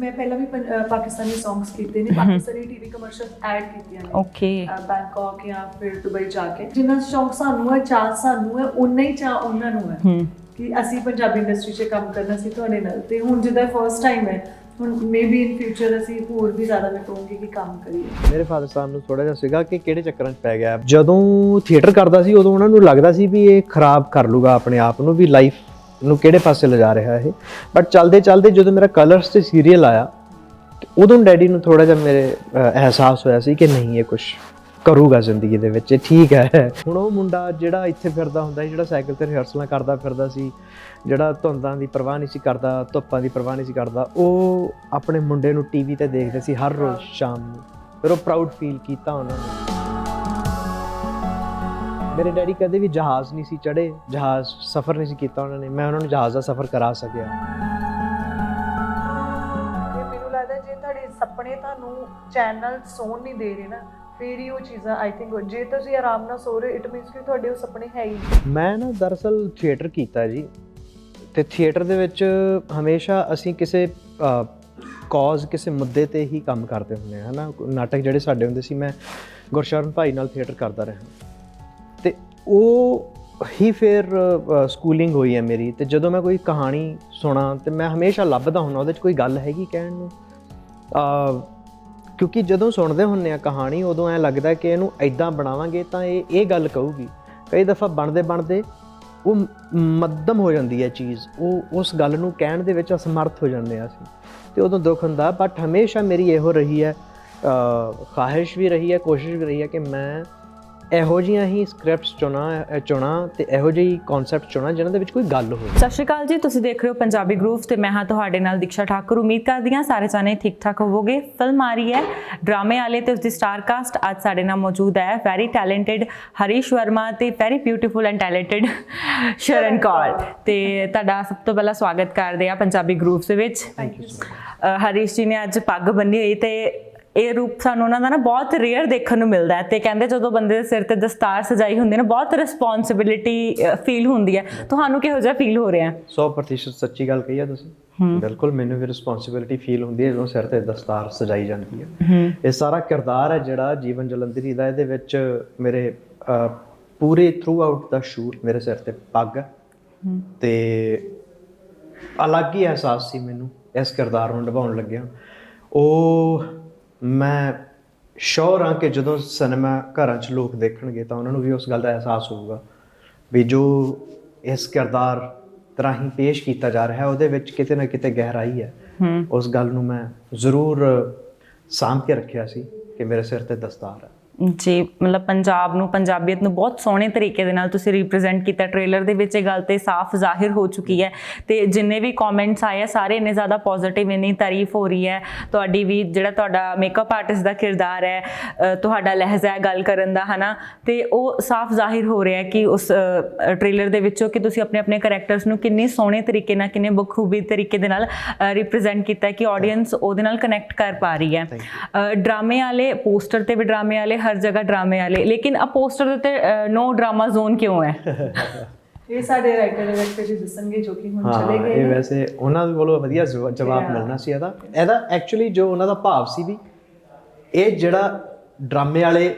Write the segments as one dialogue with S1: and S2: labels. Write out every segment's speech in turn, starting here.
S1: ਮੈਂ ਪਹਿਲਾਂ ਵੀ ਪੰ- ਅਹ ਪਾਕਿਸਤਾਨੀ ਸੌਂਗਸ ਕੀਤੇ ਨੇ ਪਾਕਿਸਤਾਨੀ ਟੀਵੀ ਕਮਰਸ਼ੀਅਲ ਐਡ ਕੀਤੀਆਂ ਨੇ।
S2: ਓਕੇ
S1: ਅਹ ਬੈਂਕਾਕ ਜਾਂ ਫਿਰ ਦੁਬਈ ਜਾ ਕੇ। ਜਿੰਨਾ ਸ਼ੌਂਕ ਸਾਨੂੰ ਹੈ ਚਾਹ ਸਾਨੂੰ ਹੈ ਉਨਾ ਹੀ ਚਾਹ ਉਹਨਾਂ ਨੂੰ ਹੈ
S2: ਹੂੰ
S1: ਕਿ ਅਸੀਂ ਪੰਜਾਬੀ ਇੰਡਸਟਰੀ 'ਚ ਕੰਮ ਕਰਨਾ ਸੀ ਤੁਹਾਡੇ ਨਾਲ। ਤੇ ਹੁਣ ਜਿੱਦਾਂ ਫਰਸਟ ਟਾਈਮ ਹੈ ਹੁਣ ਮੇਬੀ ਇਨ ਫਿਊਚਰ ਅਸੀਂ ਹੋਰ ਵੀ ਜ਼ਿਆਦਾ ਮੈਂ ਕਹੂੰਗੀ ਕਿ ਕੰਮ ਕਰੀਏ।
S3: ਮੇਰੇ ਫਾਦਰ ਸਾਹਿਬ ਨੂੰ ਥੋੜਾ ਜਿਹਾ ਸੀਗਾ ਕਿ ਕਿਹੜੇ ਚੱਕਰਾਂ 'ਚ ਪੈ ਗਿਆ। ਜਦੋਂ ਥੀਏਟਰ ਕਰਦਾ ਸੀ ਉਦੋਂ ਉਹਨਾਂ ਨੂੰ ਲੱਗਦਾ ਸੀ ਵੀ ਇਹ ਖਰਾਬ ਕਰ ਲੂਗਾ ਆਪਣੇ ਆਪ ਨੂੰ ਵੀ ਲਾਈਫ ਨੂੰ ਕਿਹੜੇ ਪਾਸੇ ਲਿਜਾ ਰਿਹਾ ਇਹ? ਬਟ ਚੱਲਦੇ ਚੱਲਦੇ ਜਦੋਂ ਮੇਰਾ ਕਲਰਸ ਤੇ ਸੀਰੀਅਲ ਆਇਆ ਉਦੋਂ ਡੈਡੀ ਨੂੰ ਥੋੜਾ ਜਿਹਾ ਮੇਰੇ ਅਹਿਸਾਸ ਹੋਇਆ ਸੀ ਕਿ ਨਹੀਂ, ਇਹ ਕੁਝ ਕਰੂਗਾ ਜ਼ਿੰਦਗੀ ਦੇ ਵਿੱਚ ਠੀਕ ਹੈ। ਹੁਣ ਉਹ ਮੁੰਡਾ ਜਿਹੜਾ ਇੱਥੇ ਫਿਰਦਾ ਹੁੰਦਾ ਸੀ, ਜਿਹੜਾ ਸਾਈਕਲ ਤੇ ਰਿਹਰਸਲਾਂ ਕਰਦਾ ਫਿਰਦਾ ਸੀ, ਜਿਹੜਾ ਧੁੰਦਾਂ ਦੀ ਪਰਵਾਹ ਨਹੀਂ ਸੀ ਕਰਦਾ, ਧੁੱਪਾਂ ਦੀ ਪਰਵਾਹ ਨਹੀਂ ਸੀ ਕਰਦਾ, ਉਹ ਆਪਣੇ ਮੁੰਡੇ ਨੂੰ ਟੀਵੀ ਤੇ ਦੇਖਦੇ ਸੀ ਹਰ ਰੋਜ਼ ਸ਼ਾਮ ਨੂੰ। ਫਿਰ ਉਹ ਪ੍ਰਾਊਡ ਫੀਲ ਕੀਤਾ ਉਹਨਾਂ ਨੇ। ਮੇਰੇ ਡੈਡੀ ਕਦੇ ਵੀ ਜਹਾਜ਼ ਨਹੀਂ ਸੀ ਚੜੇ ਜਹਾਜ਼ ਸਫ਼ਰ ਨਹੀਂ ਸੀ ਕੀਤਾ ਉਹਨਾਂ ਨੇ। ਮੈਂ ਉਹਨਾਂ ਨੂੰ ਜਹਾਜ਼ ਦਾ ਸਫ਼ਰ ਕਰਾ ਸਕਿਆ।
S1: ਤੇ ਮੈਨੂੰ ਲੱਗਦਾ ਜੇ ਤੁਹਾਡੇ ਸੁਪਨੇ ਤੁਹਾਨੂੰ ਚੈਨਲ ਸੌਣ ਨਹੀਂ ਦੇ ਰਹੇ ਨਾ ਫਿਰ ਹੀ ਉਹ ਚੀਜ਼ਾਂ ਆਈ ਥਿੰਕ ਜੇ ਤੁਸੀਂ ਆਰਾਮ ਨਾਲ ਸੋ ਰਹੇ ਇਟ ਮੀਨਸ ਕਿ ਤੁਹਾਡੇ ਉਹ ਸੁਪਨੇ ਹੈ ਹੀ।
S3: ਮੈਂ ਨਾ ਦਰਅਸਲ ਥੀਏਟਰ ਕੀਤਾ ਜੀ। ਤੇ ਥੀਏਟਰ ਦੇ ਵਿੱਚ ਹਮੇਸ਼ਾ ਅਸੀਂ ਕਿਸੇ ਕਾਜ਼ ਕਿਸੇ ਮੁੱਦੇ ਤੇ ਹੀ ਕੰਮ ਕਰਦੇ ਹੁੰਦੇ ਹਾਂ ਹਨਾ? ਨਾਟਕ ਜਿਹੜੇ ਸਾਡੇ ਹੁੰਦੇ ਸੀ ਮੈਂ ਗੁਰਸ਼ਰਨ ਭਾਈ ਨਾਲ ਥੀਏਟਰ ਕਰਦਾ ਰਿਹਾ। ਉਹ ਹੀ ਫਿਰ ਸਕੂਲਿੰਗ ਹੋਈ ਹੈ ਮੇਰੀ ਤੇ ਜਦੋਂ ਮੈਂ ਕੋਈ ਕਹਾਣੀ ਸੁਣਾ ਤੇ ਮੈਂ ਹਮੇਸ਼ਾ ਲੱਭਦਾ ਹੁੰਦਾ ਉਹਦੇ 'ਚ ਕੋਈ ਗੱਲ ਹੈਗੀ ਕਹਿਣ ਨੂੰ? ਅ, ਕਿਉਂਕਿ ਜਦੋਂ ਸੁਣਦੇ ਹੁੰਨੇ ਆ ਕਹਾਣੀ ਉਦੋਂ ਐ ਲੱਗਦਾ ਕਿ ਇਹਨੂੰ ਐਦਾਂ ਬਣਾਵਾਂਗੇ ਤਾਂ ਇਹ ਇਹ ਗੱਲ ਕਹੂਗੀ। ਕਈ ਦਫਾ ਬਣਦੇ ਬਣਦੇ ਉਹ ਮੱਧਮ ਹੋ ਜਾਂਦੀ ਹੈ ਚੀਜ਼ ਉਹ ਉਸ ਗੱਲ ਨੂੰ ਕਹਿਣ ਦੇ ਵਿੱਚ ਅਸਮਰਥ ਹੋ ਜਾਂਦੇ ਆ ਅਸੀਂ। ਤੇ ਉਦੋਂ ਦੁੱਖ ਹੁੰਦਾ ਬਟ ਹਮੇਸ਼ਾ ਮੇਰੀ ਇਹੋ ਰਹੀ ਹੈ ਅ, ਖਾਹਿਸ਼ ਵੀ ਰਹੀ ਹੈ ਕੋਸ਼ਿਸ਼ ਵੀ ਰਹੀ ਹੈ ਕਿ ਮੈਂ ਇਹੋ ਜਿਹੀਆਂ ਹੀ ਸਕ੍ਰਿਪਟਸ ਚੁਣਾ ਚੁਣਾ ਤੇ ਇਹੋ ਜਿਹੀ ਕਨਸੈਪਟ ਚੁਣਾ ਜਿਨ੍ਹਾਂ ਦੇ ਵਿੱਚ ਕੋਈ ਗੱਲ ਹੋਵੇ
S2: ਸਤਿ ਸ਼੍ਰੀ ਅਕਾਲ ਜੀ ਤੁਸੀਂ ਦੇਖ ਰਹੇ ਹੋ ਪੰਜਾਬੀ ਗਰੂਵ ਤੇ ਮੈਂ ਹਾਂ ਤੁਹਾਡੇ ਨਾਲ ਦੀਕਸ਼ਾ ਠਾਕੁਰ। ਉਮੀਦ ਕਰਦੀ ਹਾਂ ਸਾਰੇ ਜਾਣੇ ਠੀਕ ਠਾਕ ਹੋਵੋਗੇ। ਫਿਲਮ ਆ ਰਹੀ ਹੈ ਡਰਾਮੇ ਵਾਲੇ ਤੇ ਉਸਦੀ ਸਟਾਰ ਕਾਸਟ ਅੱਜ ਸਾਡੇ ਨਾਲ ਮੌਜੂਦ ਹੈ। ਵੈਰੀ ਟੈਲੈਂਟਡ ਹਰੀਸ਼ ਵਰਮਾ ਤੇ very beautiful and talented Sharan Kaur. ਤੇ ਤੁਹਾਡਾ ਸਭ ਤੋਂ ਪਹਿਲਾਂ ਸਵਾਗਤ ਕਰਦੇ ਆ ਪੰਜਾਬੀ ਗਰੂਵ ਦੇ ਵਿੱਚ।
S1: ਥੈਂਕ ਯੂ
S2: ਅ, ਹਰੀਸ਼ ਜੀ ਨੇ ਅੱਜ ਪੱਗ ਬੰਨੀ ਹੋਈ ਤੇ ਇਹ ਰੂਪ ਸਾਨੂੰ ਉਹਨਾਂ ਦਾ ਨਾ ਬਹੁਤ ਰੇਅਰ ਦੇਖਣ ਨੂੰ ਮਿਲਦਾ ਹੈ ਤੇ ਕਹਿੰਦੇ ਜਦੋਂ ਬੰਦੇ ਦੇ ਸਿਰ ਤੇ ਦਸਤਾਰ ਸਜਾਈ ਹੁੰਦੀ ਹੈ ਨਾ ਬਹੁਤ ਰਿਸਪੌਂਸਿਬਿਲਿਟੀ ਫੀਲ ਹੁੰਦੀ ਹੈ। ਤੁਹਾਨੂੰ ਕਿਹੋ ਜਿਹਾ ਫੀਲ ਹੋ ਰਿਹਾ? ਹੈ
S3: 100% ਸੱਚੀ ਗੱਲ ਕਹੀ ਆ ਤੁਸੀਂ। ਬਿਲਕੁਲ ਮੈਨੂੰ ਵੀ ਰਿਸਪੌਂਸਿਬਿਲਟੀ ਫੀਲ ਹੁੰਦੀ ਹੈ ਜਦੋਂ ਸਿਰ ਤੇ ਦਸਤਾਰ ਸਜਾਈ ਜਾਂਦੀ ਹੈ। ਇਹ ਸਾਰਾ ਕਿਰਦਾਰ ਹੈ ਜਿਹੜਾ ਜੀਵਨ ਜਲੰਧਰੀ ਦਾ ਇਹਦੇ ਵਿੱਚ ਮੇਰੇ ਪੂਰੇ ਥਰੂ ਆਊਟ ਦਾ ਸ਼ੂਟ ਮੇਰੇ ਸਿਰ ਤੇ ਪੱਗ ਤੇ ਅਲੱਗ ਹੀ ਅਹਿਸਾਸ ਸੀ ਮੈਨੂੰ ਇਸ ਕਿਰਦਾਰ ਨੂੰ ਨਿਭਾਉਣ ਲੱਗਿਆ। ਉਹ ਮੈਂ ਸ਼ੋਰ ਹਾਂ ਕਿ ਜਦੋਂ ਸਿਨੇਮਾ ਘਰਾਂ 'ਚ ਲੋਕ ਦੇਖਣਗੇ ਤਾਂ ਉਹਨਾਂ ਨੂੰ ਵੀ ਉਸ ਗੱਲ ਦਾ ਅਹਿਸਾਸ ਹੋਊਗਾ ਵੀ ਜੋ ਇਸ ਕਿਰਦਾਰ ਤਰ੍ਹਾਂ ਹੀ ਪੇਸ਼ ਕੀਤਾ ਜਾ ਰਿਹਾ ਹੈ ਉਹਦੇ ਵਿੱਚ ਕਿਤੇ ਨਾ ਕਿਤੇ ਗਹਿਰਾਈ ਹੈ। ਉਸ ਗੱਲ ਨੂੰ ਮੈਂ ਜ਼ਰੂਰ ਸਾਂਭ ਕੇ ਰੱਖਿਆ ਸੀ ਕਿ ਮੇਰੇ ਸਿਰ ਤੇ ਦਸਤਾਰ ਹੈ।
S2: ਜੀ ਮਤਲਬ ਪੰਜਾਬ ਨੂੰ ਪੰਜਾਬੀਅਤ ਨੂੰ ਬਹੁਤ ਸੋਹਣੇ ਤਰੀਕੇ ਦੇ ਨਾਲ ਤੁਸੀਂ ਰਿਪਰੈਜ਼ੈਂਟ ਕੀਤਾ ਟ੍ਰੇਲਰ ਦੇ ਵਿੱਚ ਇਹ ਗੱਲ ਤੇ ਸਾਫ਼ ਜ਼ਾਹਿਰ ਹੋ ਚੁੱਕੀ ਹੈ ਤੇ ਜਿੰਨੇ ਵੀ ਕਮੈਂਟਸ ਆਏ ਆ ਸਾਰੇ ਇੰਨੇ ਜ਼ਿਆਦਾ ਪੋਜ਼ਿਟਿਵ ਇੰਨੀ ਤਾਰੀਫ ਹੋ ਰਹੀ ਹੈ। ਤੁਹਾਡੀ ਵੀ ਜਿਹੜਾ ਤੁਹਾਡਾ ਮੇਕਅਪ ਆਰਟਿਸਟ ਦਾ ਕਿਰਦਾਰ ਹੈ ਤੁਹਾਡਾ ਲਹਿਜ਼ਾ ਹੈ ਗੱਲ ਕਰਨ ਦਾ ਹਨਾ? ਤੇ ਉਹ ਸਾਫ਼ ਜ਼ਾਹਿਰ ਹੋ ਰਿਹਾ ਹੈ ਕਿ ਉਸ ਟ੍ਰੇਲਰ ਦੇ ਵਿੱਚੋਂ ਕਿ ਤੁਸੀਂ ਆਪਣੇ ਆਪਣੇ ਕੈਰੈਕਟਰਸ ਨੂੰ ਕਿੰਨੇ ਸੋਹਣੇ ਤਰੀਕੇ ਨਾਲ ਕਿੰਨੇ ਬਖੂਬੀ ਤਰੀਕੇ ਦੇ ਨਾਲ ਰਿਪਰੈਜ਼ੈਂਟ ਕੀਤਾ ਹੈ ਕਿ ਆਡੀਅנס ਉਹਦੇ ਨਾਲ ਕਨੈਕਟ ਕਰ ਪਾ ਰਹੀ ਹੈ। ਡਰਾਮੇ ਵਾਲੇ ਪੋਸਟਰ ਤੇ ਵੀ ਡਰਾਮੇ ਵਾਲੇ ਹਰ ਜਗ੍ਹਾ ਡਰਾਮੇ ਵਾਲੇ। ਲੇਕਿਨ ਆ ਪੋਸਟਰ ਦੇ ਉੱਤੇ ਨੋ ਡਰਾਮਾ ਜ਼ੋਨ ਕਿਉਂ ਹੈ?
S1: ਇਹ ਸਾਡੇ ਰਾਈਟਰ ਡਾਇਰੈਕਟਰ ਜੀ ਦੱਸਣਗੇ ਜੋ ਕਿ ਹੁਣ ਚਲੇ
S3: ਹਾਂ
S1: ਗਏ
S3: ਇਹ
S1: ਨੇ।
S3: ਵੈਸੇ ਉਹਨਾਂ ਦੇ ਕੋਲੋਂ ਵਧੀਆ ਜਵਾ- ਜਵਾਬ ਮਿਲਣਾ ਸੀ ਇਹਦਾ। ਇਹਦਾ ਐਕਚੁਅਲੀ ਜੋ ਉਹਨਾਂ ਦਾ ਭਾਵ ਸੀ ਵੀ ਇਹ ਜਿਹੜਾ ਡਰਾਮੇ ਵਾਲੇ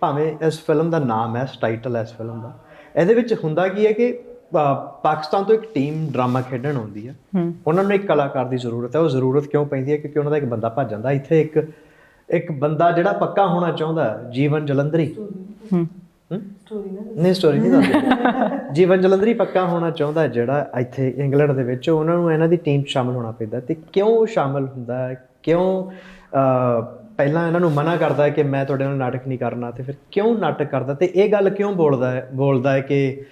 S3: ਭਾਵੇਂ ਇਸ ਫਿਲਮ ਦਾ ਨਾਮ ਹੈ ਟਾਈਟਲ ਹੈ ਇਸ ਫਿਲਮ ਦਾ ਇਹਦੇ ਵਿੱਚ ਹੁੰਦਾ ਕੀ ਹੈ ਕਿ ਅ, ਪਾਕਿਸਤਾਨ ਤੋਂ ਇੱਕ ਟੀਮ ਡਰਾਮਾ ਖੇਡਣ ਆਉਂਦੀ ਹੈ। ਉਹਨਾਂ ਨੂੰ ਇੱਕ ਕਲਾਕਾਰ ਦੀ ਜ਼ਰੂਰਤ ਹੈ। ਉਹ ਜ਼ਰੂਰਤ ਕਿਉਂ ਪੈਂਦੀ ਹੈ? ਕਿਉਂਕਿ ਉਹਨਾਂ ਦਾ ਇੱਕ ਬੰਦਾ ਭੱਜ ਜਾਂਦਾ। ਇੱਥੇ ਇੱਕ ਇੱਕ ਬੰਦਾ ਜਿਹੜਾ ਪੱਕਾ ਹੋਣਾ ਚਾਹੁੰਦਾ ਹੈ, ਜੀਵਨ ਜਲੰਧਰੀ।
S2: ਹੂੰ।
S1: ਸਟੋਰੀ ਨਾ
S3: ਨਹੀਂ ਸਟੋਰੀ ਨਹੀਂ ਦੱਸਦਾ। ਜੀਵਨ ਜਲੰਧਰੀ ਪੱਕਾ ਹੋਣਾ ਚਾਹੁੰਦਾ ਜਿਹੜਾ ਇੱਥੇ ਇੰਗਲੈਂਡ ਦੇ ਵਿੱਚ ਉਹਨਾਂ ਨੂੰ ਇਹਨਾਂ ਦੀ ਟੀਮ 'ਚ ਸ਼ਾਮਲ ਹੋਣਾ ਪੈਂਦਾ ਤੇ ਕਿਉਂ ਉਹ ਸ਼ਾਮਲ ਹੁੰਦਾ ਹੈ? ਕਿਉਂ ਪਹਿਲਾਂ ਇਹਨਾਂ ਨੂੰ ਮਨਾ ਕਰਦਾ ਹੈ ਕਿ ਮੈਂ ਤੁਹਾਡੇ ਨਾਲ ਨਾਟਕ ਨਹੀਂ ਕਰਨਾ ਤੇ ਫਿਰ ਕਿਉਂ ਨਾਟਕ ਕਰਦਾ? ਤੇ ਇਹ ਗੱਲ ਕਿਉਂ ਬੋਲਦਾ ਹੈ? ਬੋਲਦਾ ਹੈ ਕਿ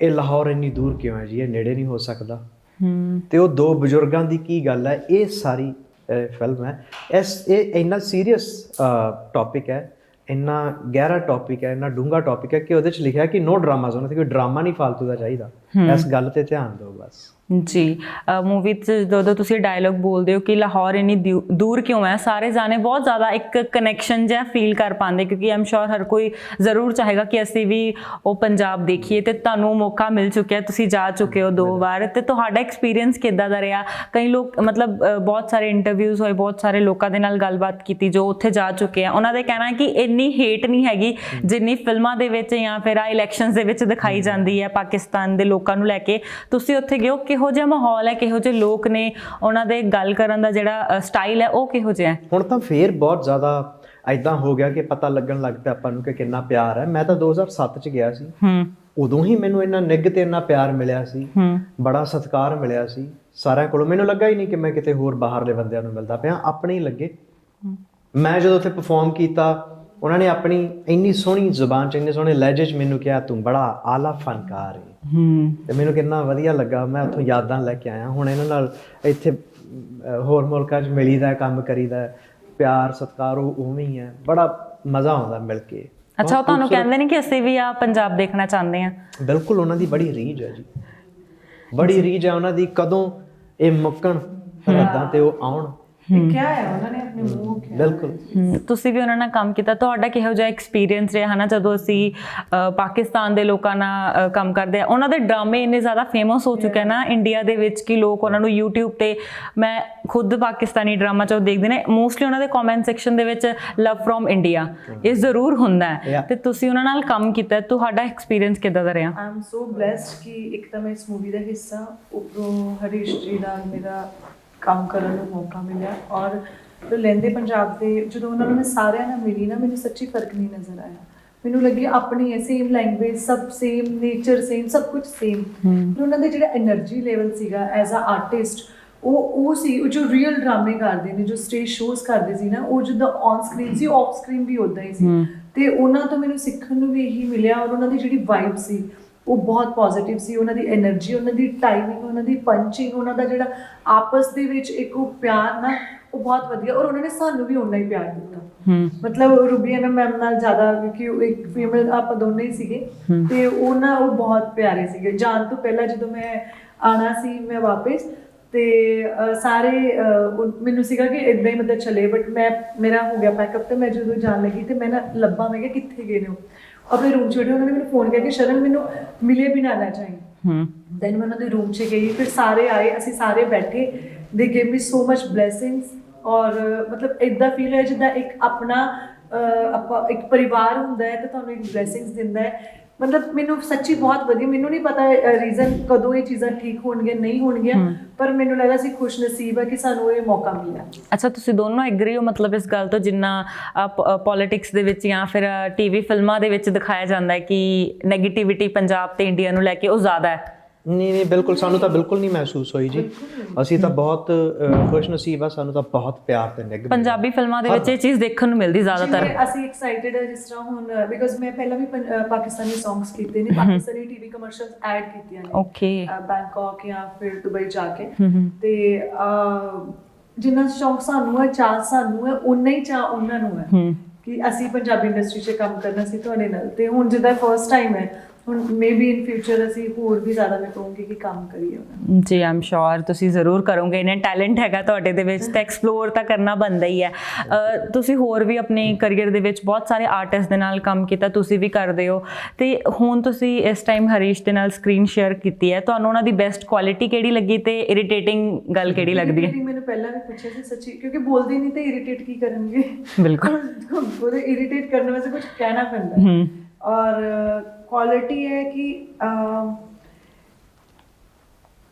S3: ਇਹ ਲਾਹੌਰ ਇੰਨੀ ਦੂਰ ਕਿਉਂ ਹੈ ਜੀ? ਇਹ ਨੇੜੇ ਨਹੀਂ ਹੋ ਸਕਦਾ।
S2: ਹੂੰ।
S3: ਤੇ ਉਹ ਦੋ ਬਜ਼ੁਰਗਾਂ ਦੀ ਕੀ ਗੱਲ ਹੈ? ਇਹ ਸਾਰੀ ਫਿਲਮ ਹੈ। ਇਸ ਇਹ ਇੰਨਾ ਸੀਰੀਅਸ ਟੌਪਿਕ ਹੈ ਇੰਨਾ ਗਹਿਰਾ ਟੌਪਿਕ ਹੈ ਇੰਨਾ ਡੂੰਘਾ ਟੌਪਿਕ ਹੈ ਕਿ ਉਹਦੇ ਚ ਲਿਖਿਆ ਕਿ ਨੋ ਡਰਾਮਾ ਜ਼ੋਨ ਤੇ ਕੋਈ ਡਰਾਮਾ ਨਹੀਂ ਫालतू ਦਾ ਚਾਹੀਦਾ। ਇਸ ਗੱਲ ਤੇ ਧਿਆਨ ਦਿਓ ਬਸ।
S2: ਜੀ ਮੂਵੀ 'ਚ ਜਦੋਂ ਤੁਸੀਂ ਡਾਇਲੌਗ ਬੋਲਦੇ ਹੋ ਕਿ ਲਾਹੌਰ ਇੰਨੀ ਦੂਰ ਕਿਉਂ ਹੈ ਸਾਰੇ ਜਾਣੇ ਬਹੁਤ ਜ਼ਿਆਦਾ ਇੱਕ ਕਨੈਕਸ਼ਨ ਜਿਹਾ ਫੀਲ ਕਰ ਪਾਉਂਦੇ ਕਿਉਂਕਿ ਆਮ ਸ਼ੋਰ ਹਰ ਕੋਈ ਜ਼ਰੂਰ ਚਾਹੇਗਾ ਕਿ ਅਸੀਂ ਵੀ ਉਹ ਪੰਜਾਬ ਦੇਖੀਏ ਤੇ ਤੁਹਾਨੂੰ ਮੌਕਾ ਮਿਲ ਚੁੱਕਿਆ ਤੁਸੀਂ ਜਾ ਚੁੱਕੇ ਹੋ ਦੋ ਵਾਰ ਤੇ ਤੁਹਾਡਾ ਐਕਸਪੀਰੀਅੰਸ ਕਿੱਦਾਂ ਦਾ ਰਿਹਾ? ਕਈ ਲੋਕ ਮਤਲਬ ਬਹੁਤ ਸਾਰੇ ਇੰਟਰਵਿਊਜ਼ ਹੋਏ ਬਹੁਤ ਸਾਰੇ ਲੋਕਾਂ ਦੇ ਨਾਲ ਗੱਲਬਾਤ ਕੀਤੀ ਜੋ ਉੱਥੇ ਜਾ ਚੁੱਕੇ ਆ ਉਹਨਾਂ ਦਾ ਕਹਿਣਾ ਕਿ ਇੰਨੀ ਹੇਟ ਨਹੀਂ ਹੈਗੀ ਜਿੰਨੀ ਫਿਲਮਾਂ ਦੇ ਵਿੱਚ ਜਾਂ ਫਿਰ ਆ ਇਲੈਕਸ਼ਨਸ ਦੇ ਵਿੱਚ ਦਿਖਾਈ ਜਾਂਦੀ ਹੈ ਪਾਕਿਸਤਾਨ ਦੇ ਲੋਕਾਂ ਨੂੰ ਲੈ ਕੇ। ਤੁਸੀਂ ਉੱਥੇ ਗਏ ਹੋ ਕਿਹੋ ਜਿਹਾ ਮਾਹੌਲ ਹੈ ਕਿਹੋ ਜਿਹੇ ਲੋਕ ਨੇ ਉਹਨਾਂ ਦੇ ਗੱਲ ਕਰਨ ਦਾ ਜਿਹੜਾ ਸਟਾਈਲ ਹੈ ਉਹ ਕਿਹੋ ਜਿਹਾ ਹੈ?
S3: ਹੁਣ ਤਾਂ ਫੇਰ ਬਹੁਤ ਜ਼ਿਆਦਾ ਐਦਾਂ ਹੋ ਗਿਆ ਕਿ ਪਤਾ ਲੱਗਣ ਲੱਗ ਪਿਆ ਆਪਾਂ ਨੂੰ ਕਿ ਕਿੰਨਾ ਪਿਆਰ ਹੈ। ਮੈਂ ਤਾਂ 2007 ਚ ਗਿਆ ਸੀ।
S2: ਹੂੰ।
S3: ਉਦੋਂ ਹੀ ਮੈਨੂੰ ਇੰਨਾ ਨਿੱਘ ਤੇ ਇੰਨਾ ਪਿਆਰ ਮਿਲਿਆ ਸੀ।
S2: ਹੂੰ।
S3: ਬੜਾ ਸਤਿਕਾਰ ਮਿਲਿਆ ਸੀ। ਸਾਰਿਆਂ ਕੋਲੋਂ ਮੈਨੂੰ ਲੱਗਾ ਹੀ ਨਹੀਂ ਕਿ ਮੈਂ ਕਿਤੇ ਹੋਰ ਬਾਹਰਲੇ ਬੰਦਿਆਂ ਨੂੰ ਮਿਲਦਾ ਪਿਆ। ਆਪਣੇ ਹੀ ਲੱਗੇ। ਮੈਂ ਜਦੋਂ ਉੱਥੇ ਪਰਫਾਰਮ ਕੀਤਾ ਉਹਨਾਂ ਨੇ ਆਪਣੀ ਇੰਨੀ ਸੋਹਣੀ ਜ਼ੁਬਾਨ ਚ ਇੰਨੇ ਸੋਹਣੇ ਲਹਿਜੇ ਚ ਮੈਨੂੰ ਕਿਹਾ ਤੂੰ ਬੜਾ ਆਲਾ ਫਨਕਾਰ ਹੈ
S2: ਹੂੰ।
S3: ਤੇ ਮੈਨੂੰ ਕਿੰਨਾ ਵਧੀਆ ਲੱਗਾ। ਮੈਂ ਉੱਥੋਂ ਯਾਦਾਂ ਲੈ ਕੇ ਆਇਆ। ਹੁਣ ਇਹਨਾਂ ਨਾਲ ਇੱਥੇ ਹੋਰ ਮੁਲਕਾਂ 'ਚ ਮਿਲੀਦਾ ਕੰਮ ਕਰੀਦਾ ਪਿਆਰ ਸਤਿਕਾਰ ਉਹ ਉਵੇਂ ਹੀ ਹੈ। ਬੜਾ ਮਜ਼ਾ ਆਉਂਦਾ ਮਿਲ ਕੇ।
S2: ਅੱਛਾ ਉਹ ਤੁਹਾਨੂੰ ਕਹਿੰਦੇ ਨੇ ਕਿ ਅਸੀਂ ਵੀ ਆ ਪੰਜਾਬ ਦੇਖਣਾ ਚਾਹੁੰਦੇ ਆ
S3: ਬਿਲਕੁਲ ਉਹਨਾਂ ਦੀ ਬੜੀ ਰੀਝ ਹੈ ਜੀ। ਬੜੀ ਰੀਝ ਹੈ ਉਹਨਾਂ ਦੀ ਕਦੋਂ ਇਹ ਮੁੱਕਣ ਰੱਦਾਂ ਤੇ ਉਹ ਆਉਣ।
S1: ਇਹ ਕਿਹਾ ਹੈ। ਉਹਨਾਂ ਨੇ ਆਪਣੇ ਮੂੰਹ ਕਿਹਾ
S3: ਬਿਲਕੁਲ।
S2: ਹਮ, ਤੁਸੀਂ ਵੀ ਉਹਨਾਂ ਨਾਲ ਕੰਮ ਕੀਤਾ। ਤੁਹਾਡਾ ਕਿਹੋ ਜਿਹਾ ਐਕਸਪੀਰੀਅੰਸ ਰਿਹਾ ਹਨਾ ਜਦੋਂ ਅਸੀਂ ਅ, ਪਾਕਿਸਤਾਨ ਦੇ ਲੋਕਾਂ ਨਾਲ ਅ, ਕੰਮ ਕਰਦੇ ਆ ਉਹਨਾਂ ਦੇ ਡਰਾਮੇ ਇੰਨੇ ਜ਼ਿਆਦਾ ਫੇਮਸ ਹੋ ਚੁੱਕੇ ਆ ਨਾ ਇੰਡੀਆ ਦੇ ਵਿੱਚ ਕਿ ਲੋਕ ਉਹਨਾਂ ਨੂੰ YouTube ਤੇ ਮੈਂ ਖੁਦ ਪਾਕਿਸਤਾਨੀ ਡਰਾਮਾ ਚ ਦੇਖਦੇ ਨੇ ਮੋਸਟਲੀ ਉਹਨਾਂ ਦੇ ਕਮੈਂਟ ਸੈਕਸ਼ਨ ਦੇ ਵਿੱਚ ਲਵ ਫਰੋਮ ਇੰਡੀਆ ਇਹ ਜ਼ਰੂਰ ਹੁੰਦਾ ਹੈ।
S3: Yeah.
S2: ਤੇ ਤੁਸੀਂ ਉਹਨਾਂ ਨਾਲ ਕੰਮ ਕੀਤਾ ਹੈ, ਤੁਹਾਡਾ ਐਕਸਪੀਰੀਅੰਸ ਕਿੱਦਾਂ ਦਾ ਰਿਹਾ?
S1: ਆਈ ਐਮ ਸੋ ਬlesed ਕਿ ਇੱਕ ਤਾਂ ਮੈਂ ਇਸ ਮੂਵੀ ਦਾ ਹਿੱਸਾ ਉੱਪਰੋਂ ਹਰੀਸ਼ ਜੀ ਨਾਲ ਮੇਰਾ ਕੰਮ ਕਰਨ ਨੂੰ ਮੌਕਾ ਮਿਲਿਆ ਔਰ ਲੈਂਦੇ ਪੰਜਾਬ ਦੇ ਜਦੋਂ ਉਹਨਾਂ ਨੂੰ ਮੈਂ ਸਾਰਿਆਂ ਨਾਲ ਮਿਲੀ ਨਾ ਮੈਨੂੰ ਸੱਚੀ ਫ਼ਰਕ ਨਹੀਂ ਨਜ਼ਰ ਆਇਆ। ਮੈਨੂੰ ਲੱਗੀ ਆਪਣੀ ਹੈ ਸੇਮ ਲੈਂਗੁਏਜ ਸਭ ਸੇਮ ਨੇਚਰ ਸੇਮ ਸਭ ਕੁਝ ਸੇਮ ਪਰ ਉਹਨਾਂ ਦੇ ਜਿਹੜਾ એનર્ਜੀ ਲੈਵਲ ਸੀਗਾ ਐਜ਼ ਅ ਆਰਟਿਸਟ ਉਹ ਉਹ ਸੀ ਉਹ ਜੋ ਰੀਅਲ ਡਰਾਮੇ ਕਰਦੇ ਨੇ ਜੋ ਸਟੇਜ ਸ਼ੋਜ਼ ਕਰਦੇ ਸੀ ਨਾ ਉਹ ਜਿੱਦਾਂ ਔਨ ਸਕਰੀਨ ਸੀ ਆਫ ਸਕਰੀਨ ਵੀ ਉਦਾਂ ਹੀ ਸੀ। ਤੇ ਉਹਨਾਂ ਤੋਂ ਮੈਨੂੰ ਸਿੱਖਣ ਨੂੰ ਵੀ ਇਹੀ ਮਿਲਿਆ ਔਰ ਉਹਨਾਂ ਦੀ ਜਿਹੜੀ ਵਾਈਬ ਸੀ ਉਹ ਬਹੁਤ ਪੋਜ਼ਿਟਿਵ ਸੀ ਉਹਨਾਂ ਦੀ એનર્ਜੀ ਉਹਨਾਂ ਦੀ ਟਾਈਮਿੰਗ ਉਹਨਾਂ ਦੀ ਪੰਚਿੰਗ ਉਹਨਾਂ ਦਾ ਜਿਹੜਾ ਆਪਸ ਦੇ ਵਿੱਚ ਇੱਕ ਉਹ ਪਿਆਰ ਨਾ ਉਹ ਬਹੁਤ ਵਧੀਆ। ਔਰ ਉਹਨਾਂ ਨੇ ਸਾਨੂੰ ਵੀ ਉਹਨਾਂ ਹੀ ਪਿਆਰ ਦਿੱਤਾ। ਮਤਲਬ ਰੂਬੀਨਾ ਮੈਮ ਨਾਲ ਜ਼ਿਆਦਾ ਕਿਉਂਕਿ ਉਹ ਇੱਕ ਫੀਮੇਲ ਆਪਾਂ ਦੋਨੇ ਹੀ ਸੀਗੇ। ਤੇ ਉਹਨਾਂ ਉਹ ਬਹੁਤ ਪਿਆਰੇ ਸੀਗੇ। ਜਾਣ ਤੋਂ ਪਹਿਲਾਂ ਜਦੋਂ ਮੈਂ ਆਣਾ ਸੀ ਮੈਂ ਵਾਪਸ ਤੇ ਸਾਰੇ ਮੈਨੂੰ ਸੀਗਾ ਕਿ ਇਦਾਂ ਹੀ ਮਤਲਬ ਚਲੇ ਬਟ ਮੈਂ ਮੇਰਾ ਹੋ ਗਿਆ ਪੈਕਅਪ ਤੇ ਮੈਂ ਜਦੋਂ ਜਾਣ ਲੱਗੀ ਤੇ ਮੈਂ ਨਾ ਲੱਭਾਂ ਮੈਂ ਕਿ ਕਿੱਥੇ ਗਏ ਨੇ ਉਹ? ਆਪਣੇ ਰੂਮ ਚ ਬੈਠੇ ਉਹਨਾਂ ਨੇ ਮੈਨੂੰ ਫੋਨ ਕੀਤਾ ਕਿ ਸ਼ਰਨ ਮੈਨੂੰ ਮਿਲੇ ਵੀ ਨਾ ਚਾਹੀਏ
S2: ਹੂੰ।
S1: ਦੈਨ ਮੈਂ ਉਹਨਾਂ ਦੇ ਰੂਮ 'ਚ ਗਈ ਫਿਰ ਸਾਰੇ ਆਏ ਅਸੀਂ ਸਾਰੇ ਬੈਠੇ। They gave me so much blessings ਔਰ ਮਤਲਬ ਇਦਾਂ ਫੀਲ ਹੋਇਆ ਜਿੱਦਾਂ ਇੱਕ ਆਪਣਾ ਆਪਾਂ ਇੱਕ ਪਰਿਵਾਰ ਹੁੰਦਾ ਹੈ ਤੇ ਤੁਹਾਨੂੰ ਇੱਕ ਬਲੇਸਿੰਗਸ ਦਿੰਦਾ ਹੈ। ਮਤਲਬ ਮੈਨੂੰ ਸੱਚੀ ਬਹੁਤ ਵਧੀਆ ਮੈਨੂੰ ਨਹੀਂ ਪਤਾ ਰੀਜ਼ਨ ਕਦੋਂ ਇਹ ਚੀਜ਼ਾਂ ਠੀਕ ਹੋਣਗੀਆਂ ਨਹੀਂ ਹੋਣਗੀਆਂ ਪਰ ਮੈਨੂੰ ਲੱਗਾ ਸੀ ਖੁਸ਼ ਨਸੀਬ ਹੈ ਕਿ ਸਾਨੂੰ ਇਹ ਮੌਕਾ ਮਿਲਿਆ।
S2: ਅੱਛਾ ਤੁਸੀਂ ਦੋਨੋਂ ਐਗਰੀ ਹੋ ਮਤਲਬ ਇਸ ਗੱਲ ਤੋਂ ਜਿੰਨਾ ਪੋਲਿਟਿਕਸ ਦੇ ਵਿੱਚ ਜਾਂ ਫਿਰ ਟੀਵੀ ਫਿਲਮਾਂ ਦੇ ਵਿੱਚ ਦਿਖਾਇਆ ਜਾਂਦਾ ਹੈ ਕਿ 네ਗੇਟਿਵਿਟੀ ਪੰਜਾਬ ਤੇ ਇੰਡੀਆ ਨੂੰ ਲੈ ਕੇ ਉਹ ਜ਼ਿਆਦਾ ਹੈ?
S3: ਨਹੀਂ ਨਹੀਂ ਬਿਲਕੁਲ ਸਾਨੂੰ ਤਾਂ ਬਿਲਕੁਲ ਨਹੀਂ ਮਹਿਸੂਸ ਹੋਈ ਜੀ। ਅਸੀਂ ਤਾਂ ਬਹੁਤ ਅਹ, ਖੁਸ਼ ਨਸੀਬ ਆ ਸਾਨੂੰ ਤਾਂ ਬਹੁਤ ਪਿਆਰ ਤੇ ਨਿੱਘ।
S2: ਪੰਜਾਬੀ ਫਿਲਮਾਂ ਦੇ ਵਿੱਚ ਇਹ ਚੀਜ਼ ਦੇਖਣ ਨੂੰ ਮਿਲਦੀ ਜ਼ਿਆਦਾਤਰ।
S1: ਅਸੀਂ ਐਕਸਾਈਟਿਡ ਹੈ ਜਿਸ ਤਰ੍ਹਾਂ ਹੁਣ ਬਿਕਾਜ਼ ਮੈਂ ਪਹਿਲਾਂ ਵੀ ਪਾਕਿਸਤਾਨੀ ਸੌਂਗਸ ਕੀਤੇ ਨੇ ਪਾਕਿਸਤਾਨੀ ਟੀਵੀ ਕਮਰਸ਼ੀਅਲਸ ਐਡ ਕੀਤੀਆਂ ਨੇ।
S2: ਓਕੇ
S1: ਬੈਂਕਾਕ ਜਾਂ ਫਿਰ ਦੁਬਈ ਜਾ ਕੇ। ਤੇ ਜਿੰਨਾ ਸ਼ੌਂਕ ਸਾਨੂੰ ਹੈ ਚਾਹ ਸਾਨੂੰ ਹੈ ਉਨਾ ਹੀ ਚਾਹ ਉਹਨਾਂ ਨੂੰ ਹੈ
S2: ਹੂੰ
S1: ਕਿ ਅਸੀਂ ਪੰਜਾਬੀ ਇੰਡਸਟਰੀ 'ਚ ਕੰਮ ਕਰਨਾ ਸੀ ਤੁਹਾਡੇ ਨਾਲ। ਤੇ ਹੁਣ ਜਿੱਦਾਂ ਫਰਸਟ ਟਾਈਮ ਹੈ ਹੁਣ ਮੇਬੀ ਇਨ ਫਿਊਚਰ ਅਸੀਂ ਹੋਰ ਵੀ ਜ਼ਿਆਦਾ ਮੈਂ ਕਹੂੰਗੀ ਕਿ ਕੰਮ ਕਰੀਏ ਉਹਨਾਂ।
S2: ਜੀ ਆਮ ਸ਼ੋਰ ਤੁਸੀਂ ਜ਼ਰੂਰ ਕਰੋਗੇ। ਇਹਨੇ ਟੈਲੈਂਟ ਹੈਗਾ ਤੁਹਾਡੇ ਦੇ ਵਿੱਚ ਤਾਂ ਐਕਸਪਲੋਰ ਤਾਂ ਕਰਨਾ ਬਣਦਾ ਹੀ ਹੈ। ਤੁਸੀਂ ਹੋਰ ਵੀ ਆਪਣੇ ਕੈਰੀਅਰ ਦੇ ਵਿੱਚ ਬਹੁਤ ਸਾਰੇ ਆਰਟਿਸਟ ਦੇ ਨਾਲ ਕੰਮ ਕੀਤਾ ਤੁਸੀਂ ਵੀ ਕਰਦੇ ਹੋ। ਤੇ ਹੁਣ ਤੁਸੀਂ ਇਸ ਟਾਈਮ ਹਰੀਸ਼ ਦੇ ਨਾਲ ਸਕਰੀਨ ਸ਼ੇਅਰ ਕੀਤੀ ਹੈ। ਤੁਹਾਨੂੰ ਉਹਨਾਂ ਦੀ ਬੈਸਟ ਕੁਆਲਿਟੀ ਕਿਹੜੀ ਲੱਗੀ ਤੇ ਇਰੀਟੇਟਿੰਗ ਗੱਲ ਕਿਹੜੀ ਲੱਗਦੀ ਹੈ?
S1: ਮੈਨੂੰ ਪਹਿਲਾਂ ਵੀ ਪੁੱਛਿਆ ਸੀ ਸੱਚੀ ਕਿਉਂਕਿ ਬੋਲਦੇ ਨਹੀਂ ਤੇ ਇਰੀਟੇਟ ਕੀ ਕਰਨਗੇ?
S2: ਬਿਲਕੁਲ।
S1: ਉਹਦੇ ਇਰੀਟੇਟ ਕਰਨ ਵਾਸਤੇ ਕੁਝ ਕਹਿਣਾ ਪੈਂਦਾ। ਔਰ ਕੁਆਲਿਟੀ ਹੈ ਕਿ ਅਮ,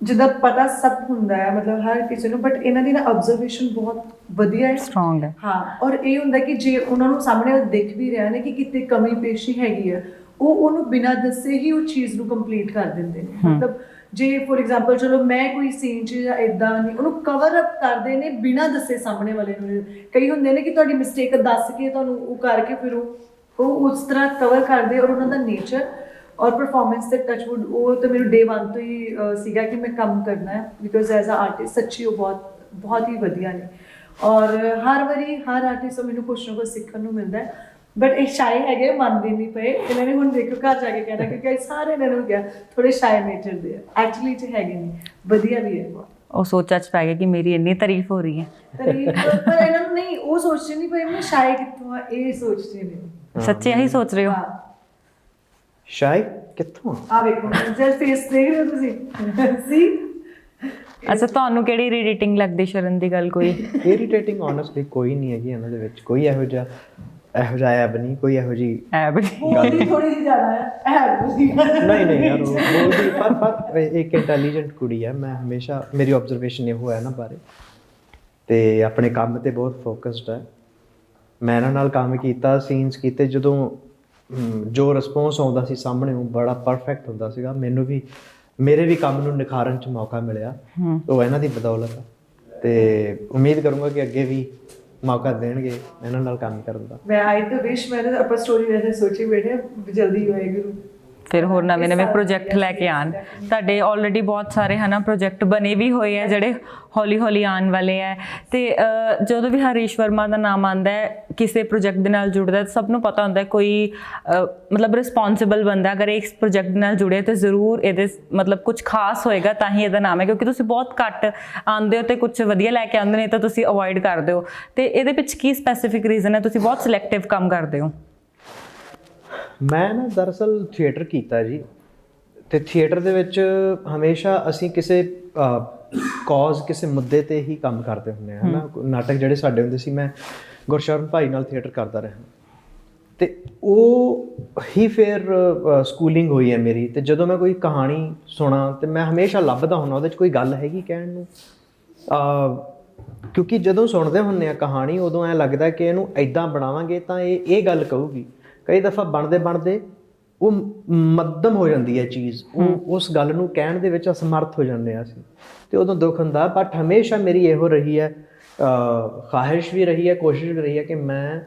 S1: ਜਿੱਦਾਂ ਪਤਾ ਸਭ ਹੁੰਦਾ ਹੈ ਮਤਲਬ ਹਰ ਕਿਸੇ ਨੂੰ ਬਟ ਇਹਨਾਂ ਦੀ ਨਾ ਆਬਜ਼ਰਵੇਸ਼ਨ ਬਹੁਤ ਵਧੀਆ ਹੈ।
S2: ਸਟਰੋਂਗ ਹੈ।
S1: ਹਾਂ ਔਰ ਇਹ ਹੁੰਦਾ ਕਿ ਜੇ ਉਹਨਾਂ ਨੂੰ ਸਾਹਮਣੇ ਉਹ ਦਿਖ ਵੀ ਰਿਹਾ ਨੇ ਕਿ ਕਿਤੇ ਕਮੀ ਪੇਸ਼ੀ ਹੈਗੀ ਆ ਉਹ ਉਹਨੂੰ ਬਿਨਾਂ ਦੱਸੇ ਹੀ ਉਹ ਚੀਜ਼ ਨੂੰ ਕੰਪਲੀਟ ਕਰ ਦਿੰਦੇ ਨੇ। ਮਤਲਬ ਜੇ ਫੋਰ ਐਗਜ਼ਾਮਪਲ ਚਲੋ ਮੈਂ ਕੋਈ ਸੀਨ 'ਚ ਜਾਂ ਇਦਾਂ ਨਹੀਂ ਉਹਨੂੰ ਕਵਰ ਅਪ ਕਰਦੇ ਨੇ ਬਿਨਾਂ ਦੱਸੇ ਸਾਹਮਣੇ ਵਾਲੇ ਨੂੰ। ਕਈ ਹੁੰਦੇ ਨੇ ਕਿ ਤੁਹਾਡੀ ਮਿਸਟੇਕ ਦੱਸ ਕੇ ਤੁਹਾਨੂੰ ਉਹ ਕਰਕੇ ਫਿਰ ਉਹ ਉਹ ਉਸ ਤਰ੍ਹਾਂ ਕਵਰ ਕਰਦੇ ਔਰ ਉਹਨਾਂ ਦਾ ਨੇਚਰ ਔਰ ਪਰਫਾਰਮੈਂਸ ਤੇ ਟੱਚਵੁੱਡ ਉਹ ਤਾਂ ਮੈਨੂੰ ਡੇ 1 ਤੋਂ ਹੀ ਅਹ, ਸੀਗਾ ਕਿ ਮੈਂ ਕੰਮ ਕਰਨਾ ਹੈ ਬਿਕੋਜ਼ ਐਜ਼ ਅ ਆਰਟਿਸਟ ਸੱਚੀ ਉਹ ਬਹੁਤ ਬਹੁਤ ਹੀ ਵਧੀਆ ਨੇ ਔਰ ਹਰ ਵਾਰੀ ਹਰ ਆਰਟਿਸਟ ਤੋਂ ਮੈਨੂੰ ਕੁਛ ਨਾ ਕੁਛ ਸਿੱਖਣ ਨੂੰ ਮਿਲਦਾ ਹੈ ਬਟ ਇਹ ਸ਼ਾਈ ਹੈਗੇ ਮੰਨਦੇ ਨਹੀਂ ਪਏ ਇਹਨਾਂ ਨੇ ਹੁਣ ਦੇਖੋ ਘਰ ਜਾ ਕੇ ਕਹਿਣਾ ਕਿਉਂਕਿ ਇਹ ਸਾਰੇ ਇਹਨਾਂ ਨੂੰ ਕਿਹਾ ਥੋੜੇ ਸ਼ਾਈ ਨੇਚਰ ਦੇ ਆ ਐਕਚੁਅਲੀ ਚ ਹੈਗੇ ਨਹੀਂ ਵਧੀਆ ਵੀ ਹੈ ਬਹੁਤ
S2: ਉਹ ਸੋਚਾਂ ਚ ਪੈ ਗਿਆ ਕਿ ਮੇਰੀ ਇੰਨੀ ਤਾਰੀਫ ਹੋ ਰਹੀ ਹੈ
S1: ਤਾਰੀਫ ਪਰ ਇਹਨਾਂ ਨੂੰ ਨਹੀਂ ਉਹ ਸੋਚਦੇ ਨਹੀਂ ਪਏ ਮੈਂ ਸ਼ਾਈ ਕਿੱਥੋਂ ਆ ਇਹ ਸੋਚਦੇ ਨੇ
S2: ਸੱਚੀ ਇਹੀ ਸੋਚ ਰਹੇ
S1: ਹੋ
S3: ਸ਼ਾਇਦ ਕਿੱਥੋਂ
S1: ਆ ਵੇਖੋ ਜਦ ਫੇਸ ਦੇਖ ਰਹੇ ਹੋ ਤੁਸੀਂ ਸੀ
S2: ਅੱਛਾ ਤੁਹਾਨੂੰ ਕਿਹੜੀ ਰੀਡਿੰਗ ਲੱਗਦੀ ਸ਼ਰਨ ਦੀ ਗੱਲ ਕੋਈ
S3: ਇਰੀਟੇਟਿੰਗ ਆਨੈਸਟਲੀ ਕੋਈ ਨਹੀਂ ਹੈਗੀ ਇਹਨਾਂ ਦੇ ਵਿੱਚ ਕੋਈ ਇਹੋ ਜਿਹਾ ਇਹੋ ਜਿਹਾ ਐਬ ਨਹੀਂ ਕੋਈ ਇਹੋ ਜੀ
S2: ਹੈ ਬਈ
S1: ਬੋਲਦੀ ਥੋੜੀ ਜਿਹੀ ਜ਼ਿਆਦਾ ਹੈ ਤੁਸੀਂ
S3: ਨਹੀਂ ਨਹੀਂ ਯਾਰ ਉਹ ਬੋਲਦੀ ਪਰ ਪਰ ਇੱਕ ਇੰਟੈਲੀਜੈਂਟ ਕੁੜੀ ਹੈ ਮੈਂ ਹਮੇਸ਼ਾ ਮੇਰੀ ਆਬਜ਼ਰਵੇਸ਼ਨ ਇਹ ਹੋਇਆ ਨਾ ਬਾਰੇ ਤੇ ਆਪਣੇ ਕੰਮ ਤੇ ਬਹੁਤ ਫੋਕਸਡ ਹੈ ਮੈਂ ਇਹਨਾਂ ਨਾਲ ਕੰਮ ਕੀਤਾ ਸੀਨਸ ਕੀਤੇ ਜਦੋਂ ਜੋ ਰਿਸਪੌਂਸ ਆਉਂਦਾ ਸੀ ਸਾਹਮਣੇ ਉਹ ਬੜਾ ਪਰਫੈਕਟ ਹੁੰਦਾ ਸੀਗਾ। ਮੈਨੂੰ ਵੀ ਮੇਰੇ ਵੀ ਕੰਮ ਨੂੰ ਨਿਖਾਰਨ ਚ ਮੌਕਾ ਮਿਲਿਆ। ਉਹ ਇਹਨਾਂ ਦੀ ਬਦੌਲਤ ਹੈ ਤੇ ਉਮੀਦ ਕਰੂੰਗਾ ਕਿ ਅੱਗੇ ਵੀ ਮੌਕਾ ਦੇਣਗੇ ਇਹਨਾਂ ਨਾਲ ਕੰਮ ਕਰਨ ਦਾ।
S1: ਮੈਂ ਆਈ ਤਾਂ ਵਿਸ਼ ਮੈਂ ਤਾਂ ਆਪਾਂ ਸਟੋਰੀ ਵੈਸੇ ਸੋਚੀ ਬੈਠੇ ਜਲਦੀ ਹੋਏਗੀ।
S2: ਫਿਰ ਹੋਰ ਨਵੇਂ ਨਵੇਂ ਪ੍ਰੋਜੈਕਟ ਲੈ ਕੇ ਆਣ ਤੁਹਾਡੇ ਆਲਰੇਡੀ ਬਹੁਤ ਸਾਰੇ ਹਨਾ ਪ੍ਰੋਜੈਕਟ ਬਣੇ ਵੀ ਹੋਏ ਆ ਜਿਹੜੇ ਹੌਲੀ ਹੌਲੀ ਆਉਣ ਵਾਲੇ ਆ। ਤੇ ਜਦੋਂ ਵੀ ਹਰੀਸ਼ ਵਰਮਾ ਦਾ ਨਾਮ ਆਂਦਾ ਹੈ ਕਿਸੇ ਪ੍ਰੋਜੈਕਟ ਦੇ ਨਾਲ ਜੁੜਦਾ ਹੈ, ਸਭ ਨੂੰ ਪਤਾ ਹੁੰਦਾ ਕੋਈ ਮਤਲਬ ਰਿਸਪੌਂਸਿਬਲ ਬੰਦਾ ਅਗਰ ਇਸ ਪ੍ਰੋਜੈਕਟ ਨਾਲ ਜੁੜੇ ਤੇ ਜ਼ਰੂਰ ਇਹਦੇ ਮਤਲਬ ਕੁਝ ਖਾਸ ਹੋਏਗਾ ਤਾਂ ਹੀ ਇਹਦਾ ਨਾਮ ਹੈ। ਕਿਉਂਕਿ ਤੁਸੀਂ ਬਹੁਤ ਘੱਟ ਆਉਂਦੇ ਹੋ ਤੇ ਕੁਝ ਵਧੀਆ ਲੈ ਕੇ ਆਉਂਦੇ ਨੇ ਤਾਂ ਤੁਸੀਂ ਅਵੋਇਡ ਕਰਦੇ ਹੋ। ਤੇ ਇਹਦੇ ਵਿੱਚ ਕੀ ਸਪੈਸੀਫਿਕ ਰੀਜ਼ਨ ਹੈ? ਤੁਸੀਂ ਬਹੁਤ ਸਿਲੈਕਟਿਵ ਕੰਮ ਕਰਦੇ ਹੋ।
S3: ਮੈਂ ਨਾ ਦਰਅਸਲ ਥੀਏਟਰ ਕੀਤਾ ਜੀ। ਤੇ ਥੀਏਟਰ ਦੇ ਵਿੱਚ ਹਮੇਸ਼ਾ ਅਸੀਂ ਕਿਸੇ ਕਾਜ਼ ਕਿਸੇ ਮੁੱਦੇ ਤੇ ਹੀ ਕੰਮ ਕਰਦੇ ਹੁੰਦੇ ਆ ਹਨਾ? ਨਾਟਕ ਜਿਹੜੇ ਸਾਡੇ ਹੁੰਦੇ ਸੀ ਮੈਂ ਗੁਰਸ਼ਰਨ ਭਾਈ ਨਾਲ ਥੀਏਟਰ ਕਰਦਾ ਰਿਹਾ। ਤੇ ਉਹ ਹੀ ਫਿਰ ਸਕੂਲਿੰਗ ਹੋਈ ਹੈ ਮੇਰੀ। ਤੇ ਜਦੋਂ ਮੈਂ ਕੋਈ ਕਹਾਣੀ ਸੁਣਾ ਤੇ ਮੈਂ ਹਮੇਸ਼ਾ ਲੱਭਦਾ ਹੁੰਦਾ ਉਹਦੇ 'ਚ ਕੋਈ ਗੱਲ ਹੈਗੀ ਕਹਿਣ ਨੂੰ? ਅ ਕਿਉਂਕਿ ਜਦੋਂ ਸੁਣਦੇ ਹੁੰਨੇ ਆ ਕਹਾਣੀ ਉਦੋਂ ਐ ਲੱਗਦਾ ਕਿ ਇਹਨੂੰ ਐਦਾਂ ਬਣਾਵਾਂਗੇ ਤਾਂ ਇਹ ਇਹ ਗੱਲ ਕਹੂਗੀ। ਕਈ ਦਫਾ ਬਣਦੇ ਬਣਦੇ ਉਹ ਮੱਧਮ ਹੋ ਜਾਂਦੀ ਹੈ ਚੀਜ਼। ਉਹ ਉਸ ਗੱਲ ਨੂੰ ਕਹਿਣ ਦੇ ਵਿੱਚ ਅਸਮਰਥ ਹੋ ਜਾਂਦੇ ਆ ਅਸੀਂ। ਤੇ ਉਦੋਂ ਦੁੱਖ ਹੁੰਦਾ ਬਟ ਹਮੇਸ਼ਾ ਮੇਰੀ ਇਹੋ ਰਹੀ ਹੈ ਖਾਹਿਸ਼ ਵੀ ਰਹੀ ਹੈ ਕੋਸ਼ਿਸ਼ ਵੀ ਰਹੀ ਹੈ ਕਿ ਮੈਂ